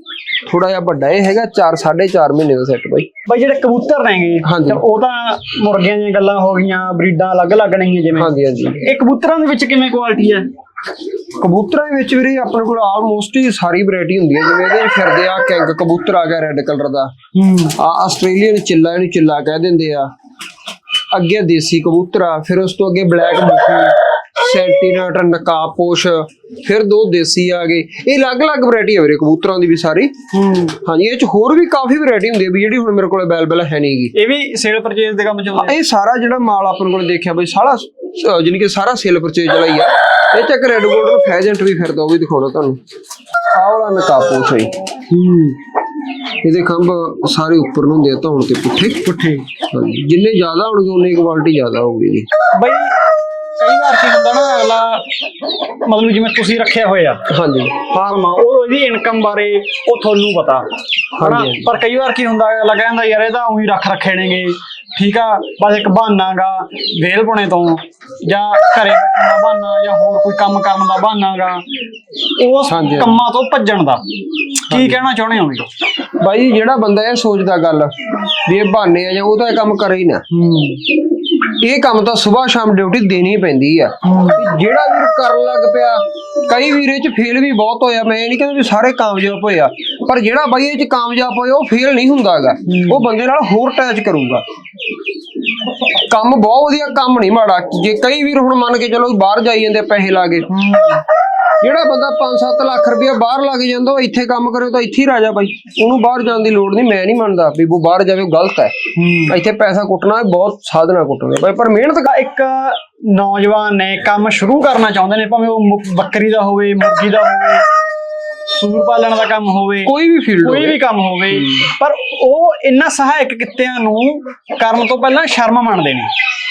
ਥੋੜਾ ਜਿਹਾ ਵੱਡਾ ਇਹ ਹੈਗਾ 4 4.5 ਮਹੀਨੇ ਦਾ ਸੈੱਟ ਬਾਈ। ਬਈ ਜਿਹੜੇ ਕਬੂਤਰ ਨੇਗੇ। ਤੇ ਉਹ ਤਾਂ ਮੁਰਗਿਆਂ ਦੀਆਂ ਗੱਲਾਂ ਹੋ ਗਈਆਂ ਬਰੀਡਾਂ ਅਲੱਗ-ਅਲੱਗ ਨੇਗੀਆਂ ਜਿਵੇਂ। ਹਾਂਜੀ ਹਾਂਜੀ। ਇਹ ਕਬੂਤਰਾਂ ਦੇ ਵਿੱਚ ਕਿਵੇਂ ਕੁਆਲਿਟੀ ਹੈ? ਕਬੂਤਰਾਂ ਦੇ ਵਿੱਚ ਵੀਰੇ ਆਪਣੇ ਕੋਲ ਆਲਮੋਸਟ ਹੀ ਸਾਰੀ ਵੈਰਾਈਟੀ ਹੁੰਦੀ ਹੈ ਜਿਵੇਂ ਇਹਦੇ ਫਿਰਦੇ ਆ ਕੈਂਗ ਕਬੂਤਰ ਆ ਗਿਆ ਰੈੱਡ ਕਲਰ ਦਾ। ਹੂੰ। ਆ ਆਸਟ੍ਰੇਲੀਅਨ ਚਿੱਲਾ ਇਹਨੂੰ ਚਿੱਲਾ ਕਹਿ ਦਿੰਦੇ ਆ। ਅੱਗੇ ਦੇਸੀ ਕਬੂਤਰ ਆ ਫਿਰ ਉਸ ਤੋਂ ਅੱਗੇ ਬਲੈਕ ਮੁਖੀ ਸੈਂਟੀਨਟ ਨਕਾਬਪੋਸ਼ ਫਿਰ ਦੋ ਦੇਸੀ ਆ ਗਏ। ਇਹ ਅਲੱਗ-ਅਲੱਗ ਵੈਰਾਈਟੀ ਹੈ ਵੀਰੇ ਕਬੂਤਰਾਂ ਦੀ ਵੀ ਸਾਰੀ। ਹੂੰ। ਹਾਂਜੀ ਇਹ ਚ ਹੋਰ ਵੀ ਕਾਫੀ ਵੈਰਾਈਟੀ ਹੁੰਦੀ ਹੈ ਵੀ ਜਿਹੜੀ ਹੁਣ ਮੇਰੇ ਕੋਲ ਅਵੇਲੇਬਲ ਹੈ ਨਹੀਂਗੀ ਇਹ ਵੀ ਸੇਲ ਪਰਚੇਸ ਦੇ ਕੰਮ ਚ ਆਉਂਦੇ ਇਹ ਸਾਰਾ ਜਿਹੜਾ ਮਾਲ ਆਪਣੇ ਕੋਲ ਦੇਖਿਆ ਬਈ ਸਾਰਾ ਕਿ ਸਾਰਾ ਸੇਲ ਪਰਚੇਜ ਵਾਲਾ ਹੀ ਆ। ਇਹ ਚ ਇੱਕ ਰੈੱਡ ਗੋਲਡਨ ਫੈਜੈਂਟ ਵੀ ਫਿਰਦਾ ਉਹ ਵੀ ਦਿਖਾਉਣਾ ਤੁਹਾਨੂੰ। ਆਹ ਵਾਲਾ ਨਕਾਬਪੋਸ਼ ਹੈ। ਹੂੰ। ਇਹਦੇ ਖੰਭ ਸਾਰੇ ਉੱਪਰ ਨੂੰ ਹੁੰਦੇ ਆ ਧੌਣ ਤੇ ਪੁੱਠੇ। ਪੁੱਠੇ। ਜਿੰਨੇ ਜ਼ਿਆਦਾ ਹੋਣਗੇ ਉਨੀ ਕੁਆਲਿਟੀ ਜ਼ਿਆਦਾ ਹੋਊਗੀ ਜੀ। ਬਈ ਕਈ ਵਾਰ ਕੀ ਹੁੰਦਾ ਨਾ ਅਗਲਾ ਮਤਲਬ ਜਿਵੇਂ ਤੁਸੀਂ ਰੱਖਿਆ ਹੋਇਆ। ਹਾਂਜੀ। ਫਾਰਮ ਆ ਉਹ ਇਹਦੀ ਇਨਕਮ ਬਾਰੇ ਉਹ ਤੁਹਾਨੂੰ ਪਤਾ। ਹਨਾ। ਪਰ ਕਈ ਵਾਰ ਕੀ ਹੁੰਦਾ ਅਗਲਾ ਕਹਿੰਦਾ ਯਾਰ ਇਹ ਤਾਂ ਉਹੀ ਰੱਖ ਰੱਖੇ ਨੇਗੇ। ਠੀਕ ਆ ਬਸ ਇੱਕ ਬਹਾਨਾਗਾ ਵੇਲ ਪੁਣੇ ਤੋਂ। ਜਾਂ ਘਰੇ ਬੈਠਣ ਦਾ ਬਹਾਨਾ ਜਾਂ ਹੋਰ ਕੋਈ ਕੰਮ ਕਰਨ ਦਾ ਬਹਾਨਾਗਾ ਉਸ ਹਾਂਜੀ। ਕੰਮਾਂ ਤੋਂ ਭੱਜਣ ਦਾ। ਕੀ ਕਹਿਣਾ ਚਾਹੁੰਦੇ ਹੋ ਬਾਈ ਜਿਹੜਾ ਬੰਦਾ ਇਹ ਸੋਚਦਾ ਗੱਲ ਵੀ ਇਹ ਬਹਾਨੇ ਆ ਜਾਂ ਉਹ ਤਾਂ ਇਹ ਕੰਮ ਕਰੇ ਹੀ ਨਾ। ਹੂੰ। ਇਹ ਕੰਮ ਤਾਂ ਸਵੇਰ ਸ਼ਾਮ ਡਿਊਟੀ ਦੇਣੀ ਪੈਂਦੀ ਆ। ਜਿਹੜਾ ਵੀਰ ਕਰਨ ਲੱਗ ਪਿਆ, ਕਈ ਵੀਰ ਇਹ ਚ ਫੇਲ ਵੀ ਬਹੁਤ ਹੋਇਆ, ਮੈਂ ਇਹ ਨਹੀਂ ਕਹਿੰਦਾ ਵੀ ਸਾਰੇ ਕਾਮਯਾਬ ਹੋਇਆ ਪਰ ਜਿਹੜਾ ਬਾਈ ਇਹ ਚ ਕਾਮਯਾਬ ਹੋਇਆ ਉਹ ਫੇਲ ਨਹੀਂ ਹੁੰਦਾਗਾ। ਉਹ ਬੰਦੇ ਨਾਲ ਹੋਰ ਅਟੈਚ ਕਰੂਗਾ। ਕੰਮ ਬਹੁਤ ਵਧੀਆ, ਕੰਮ ਨਹੀਂ ਮਾੜਾ। ਜੇ ਕਈ ਵੀਰ ਹੁਣ ਮੰਨ ਕੇ ਚਲੋ ਬਾਹਰ ਜਾਈ ਜਾਂਦੇ ਪੈਸੇ ਲਾ ਕੇ। ਜਿਹੜਾ ਬੰਦਾ 5-7 ਲੱਖ ਰੁਪਇਆ ਬਾਹਰ ਲੱਗ ਜਾਂਦਾ ਉਹ ਇੱਥੇ ਕੰਮ ਕਰੇ ਤਾਂ ਇੱਥੇ ਹੀ ਰਾਜਾ ਬਾਈ। ਉਹਨੂੰ ਬਾਹਰ ਜਾਣ ਦੀ ਲੋੜ ਨਹੀਂ ਮੈਂ ਨਹੀਂ ਮੰਨਦਾ ਵੀ ਉਹ ਬਾਹਰ ਜਾਵੇ ਉਹ ਗਲਤ ਹੈ। ਇੱਥੇ ਪੈਸਾ ਕੁੱਟਣਾ ਬਹੁਤ ਸਾਧਨਾ ਕੁੱਟਣਾ ਬਾਈ ਪਰ ਮਿਹਨਤ ਤਾਂ ਇੱਕ ਨੌਜਵਾਨ ਨੇ ਕੰਮ ਸ਼ੁਰੂ ਕਰਨਾ ਚਾਹੁੰਦੇ ਨੇ ਭਾਵੇਂ ਉਹ ਬੱਕਰੀ ਦਾ ਹੋਵੇ ਮੁਰਗੀ ਦਾ ਹੋਵੇ ਸੂਰ ਪਾਲਣ ਦਾ ਕੰਮ ਹੋਵੇ ਕੋਈ ਵੀ ਫੀਲਡ ਕੋਈ ਵੀ ਕੰਮ ਹੋਵੇ ਪਰ ਉਹ ਇਹਨਾਂ ਸਹਾਇਕ ਕਿੱਤਿਆਂ ਨੂੰ ਕਰਨ ਤੋਂ ਪਹਿਲਾਂ ਸ਼ਰਮ ਮੰਨਦੇ ਨੇ।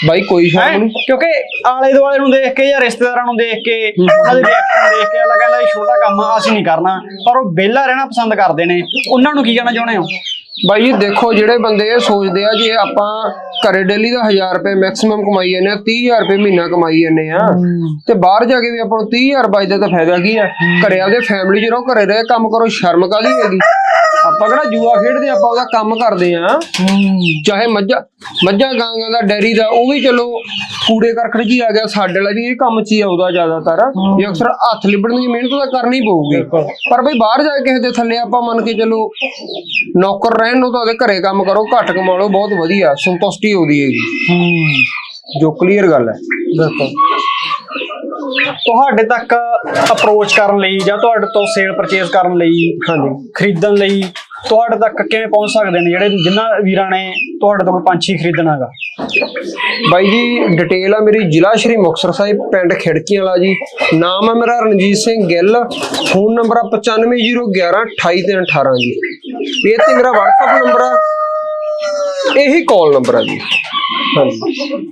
ਬਾਈ ਕੋਈ? ਸ਼ਰਮ ਨਹੀਂ। ਕਿਉਂਕਿ ਆਲੇ ਦੁਆਲੇ ਨੂੰ ਦੇਖ ਕੇ ਜਾਂ ਰਿਸ਼ਤੇਦਾਰਾਂ ਨੂੰ ਦੇਖ ਕੇ ਉਹਨਾਂ ਦੇ ਰਿਐਕਸ਼ਨ ਦੇਖ ਕੇ ਅਗਲਾ ਕਹਿੰਦਾ ਇਹ ਛੋਟਾ ਕੰਮ ਆ ਅਸੀਂ ਨਹੀਂ ਕਰਨਾ। ਪਰ ਉਹ ਵਿਹਲਾ ਰਹਿਣਾ ਪਸੰਦ ਕਰਦੇ ਨੇ। ਉਹਨਾਂ ਨੂੰ ਕੀ ਕਹਿਣਾ ਚਾਹੁੰਦੇ ਹੋ? ਬਾਈ ਜੀ ਦੇਖੋ ਜਿਹੜੇ ਬੰਦੇ ਇਹ ਸੋਚਦੇ ਆ ਜੇ ਆਪਾਂ ਘਰੇ ਡੇਲੀ ਦਾ 1000 ਰੁਪਏ ਮੈਕਸਿਮਮ ਕਮਾਈ ਜਾਂਦੇ ਆ 30000 ਰੁਪਏ ਮਹੀਨਾ ਕਮਾਈ ਜਾਂਦੇ ਆ। ਤੇ ਬਾਹਰ ਜਾ ਕੇ ਵੀ ਆਪਾਂ ਨੂੰ 30000 ਬਚਦਾ ਤਾਂ ਫਾਇਦਾ ਕੀ ਆ? ਘਰੇ ਆਪਦੇ ਫੈਮਿਲੀ 'ਚ ਰਹੋ ਘਰੇ ਰਹਿ ਕੰਮ ਕਰੋ ਸ਼ਰਮ ਕਾਦੀ ਹੈਗੀ? ਆਪਾਂ ਕਿਹੜਾ ਜੂਆ ਖੇਡਦੇ ਆਪਾਂ ਉਹਦਾ ਕੰਮ ਕਰਦੇ ਆ ਚਾਹੇ ਮੱਝਾਂ ਮੱਝਾਂ ਗਾਂਗਾ ਦਾ ਡੈਰੀ ਦਾ ਉਹ ਵੀ ਚਲੋ ਕੂੜੇ ਕਰਕਟ ਜੀ ਆ ਗਿਆ ਸਾਡੇ ਵਾਲਾ ਵੀ ਇਹ ਕੰਮ ਚ ਹੀ ਆਉਦਾ ਜ਼ਿਆਦਾਤਰ। ਇਹ ਅਕਸਰ ਹੱਥ ਲਿਬੜਨ ਦੀ ਮਿਹਨਤ ਤਾਂ ਕਰਨੀ ਪਊਗੀ। ਪਰ ਬਈ ਬਾਹਰ ਜਾ ਕੇ ਕਿਸੇ ਦੇ ਥੱਲੇ ਆਪਾਂ ਮੰਨ ਕੇ ਚਲੋ ਨੌਕਰ ਰਹਿਣ ਨੂੰ ਤਾਂ ਉਹਦੇ ਘਰੇ ਕੰਮ ਕਰੋ ਘੱਟ ਕਮਾ ਲਓ ਬਹੁਤ ਵਧੀਆ ਸੰਤੁਸ਼ਟੀ ਆਉਂਦੀ ਹੈਗੀ। ਜੋ ਕਲੀਅਰ ਗੱਲ ਹੈ। ਬਿਲਕੁਲ। ਤੁਹਾਡੇ ਤੱਕ ਅਪਰੋਚ ਕਰਨ ਲਈ ਜਾਂ ਤੁਹਾਡੇ ਤੋਂ ਸੇਲ ਪਰਚੇਸ ਕਰਨ ਲਈ ਹਾਂਜੀ। ਖਰੀਦਣ ਲਈ ਤੁਹਾਡੇ ਤੱਕ ਕਿਵੇਂ ਪਹੁੰਚ ਸਕਦੇ ਨੇ? ਜਿਹੜੇ ਜਿਨ੍ਹਾਂ ਵੀਰਾਂ ਨੇ ਤੁਹਾਡੇ ਤੋਂ ਕੋਈ ਪੰਛੀ ਖਰੀਦਣਾ ਹੈਗਾ। ਬਾਈ ਜੀ ਡਿਟੇਲ ਆ ਮੇਰੀ ਜ਼ਿਲ੍ਹਾ ਸ਼੍ਰੀ ਮੁਕਤਸਰ ਸਾਹਿਬ ਪਿੰਡ ਖਿੜਕੀਆਂ ਵਾਲਾ ਜੀ। ਨਾਮ ਹੈ ਮੇਰਾ ਰਣਜੀਤ ਸਿੰਘ ਗਿੱਲ ਫੋਨ ਨੰਬਰ ਆ 950112 28318 ਜੀ। ਇਹ ਤੇ ਮੇਰਾ WhatsApp ਨੰਬਰ ਆ। ਇਹੀ ਕਾਲ ਨੰਬਰ ਆ ਜੀ। ਹਾਂਜੀ।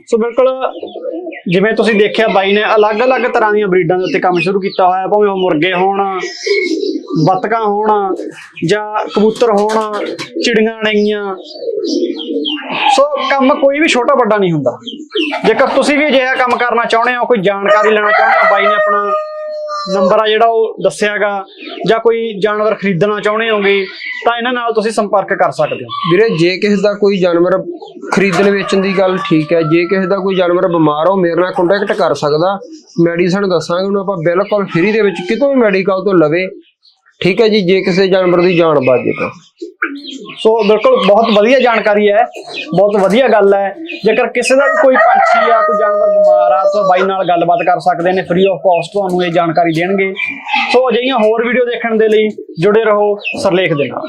ਸੋ ਬਿਲਕੁਲ ਜਿਵੇਂ ਤੁਸੀਂ ਦੇਖਿਆ ਬਾਈ ਨੇ ਅਲੱਗ-ਅਲੱਗ ਤਰ੍ਹਾਂ ਦੀਆਂ ਬਰੀਡਾਂ ਦੇ ਉੱਤੇ ਕੰਮ ਸ਼ੁਰੂ ਕੀਤਾ ਹੋਇਆ, ਭਾਵੇਂ ਉਹ ਮੁਰਗੇ ਹੋਣ, ਬੱਤਕਾਂ ਹੋਣ, ਜਾਂ ਕਬੂਤਰ ਹੋਣ, ਚਿੜੀਆਂ ਨੇਗੀਆਂ। ਸੋ ਕੰਮ ਕੋਈ ਵੀ ਛੋਟਾ ਵੱਡਾ ਨਹੀਂ ਹੁੰਦਾ। ਜੇਕਰ ਤੁਸੀਂ ਵੀ ਅਜਿਹਾ ਕੰਮ ਕਰਨਾ ਚਾਹੁੰਦੇ ਹੋ, ਕੋਈ ਜਾਣਕਾਰੀ ਲੈਣਾ ਚਾਹੁੰਦੇ ਹੋ, ਬਾਈ ਨੇ ਆਪਣਾ ਨੰਬਰ ਆ ਜਿਹੜਾ ਉਹ ਦੱਸਿਆਗਾ ਜਾਂ ਕੋਈ ਜਾਨਵਰ ਖਰੀਦਣਾ ਚਾਹੁੰਦੇ ਹੋਗੇ, ਤਾਂ ਇਹਨਾਂ ਨਾਲ ਤੁਸੀਂ ਸੰਪਰਕ ਕਰ ਸਕਦੇ ਹੋ। ਵੀਰੇ, ਜੇ ਕਿਸੇ ਦਾ ਕੋਈ ਜਾਨਵਰ ਖਰੀਦਣ ਵੇਚਣ ਦੀ ਗੱਲ ਠੀਕ ਹੈ, ਜੇ ਕਿਸੇ ਦਾ ਕੋਈ ਜਾਨਵਰ ਬਿਮਾਰ ਹੋ ਮੇਰੇ ਨਾਲ ਕੰਟੈਕਟ ਕਰ ਸਕਦਾ। ਮੈਡੀਸਨ ਦੱਸਾਂਗੇ, ਉਹਨੂੰ ਆਪਾਂ ਬਿਲਕੁਲ ਫ੍ਰੀ ਦੇ ਵਿੱਚ ਕਿਤੋਂ ਵੀ ਮੈਡੀਕਲ ਤੋਂ ਲਵੇ। ਠੀਕ ਹੈ ਜੀ, ਜੇ ਕਿਸੇ ਜਾਨਵਰ ਦੀ ਜਾਨ ਬਚ ਜੇ ਤਾਂ। ਸੋ ਬਿਲਕੁਲ ਬਹੁਤ ਵਧੀਆ ਜਾਣਕਾਰੀ ਹੈ, ਬਹੁਤ ਵਧੀਆ ਗੱਲ ਹੈ। ਜੇਕਰ ਕਿਸੇ ਦਾ ਵੀ ਕੋਈ ਪੰਛੀ ਆ ਕੋਈ ਜਾਨਵਰ ਬਿਮਾਰ ਆ, ਤਾਂ ਬਾਈ ਨਾਲ ਗੱਲਬਾਤ ਕਰ ਸਕਦੇ ਨੇ ਫ੍ਰੀ ਆਫ ਕਾਸਟ ਤੁਹਾਨੂੰ ਇਹ ਜਾਣਕਾਰੀ ਦੇਣਗੇ। ਸੋ ਅਜਿਹੀਆਂ ਹੋਰ ਵੀਡੀਓ ਦੇਖਣ ਦੇ ਲਈ ਜੁੜੇ ਰਹੋ ਸਰਲੇਖ ਦੇ ਨਾਲ।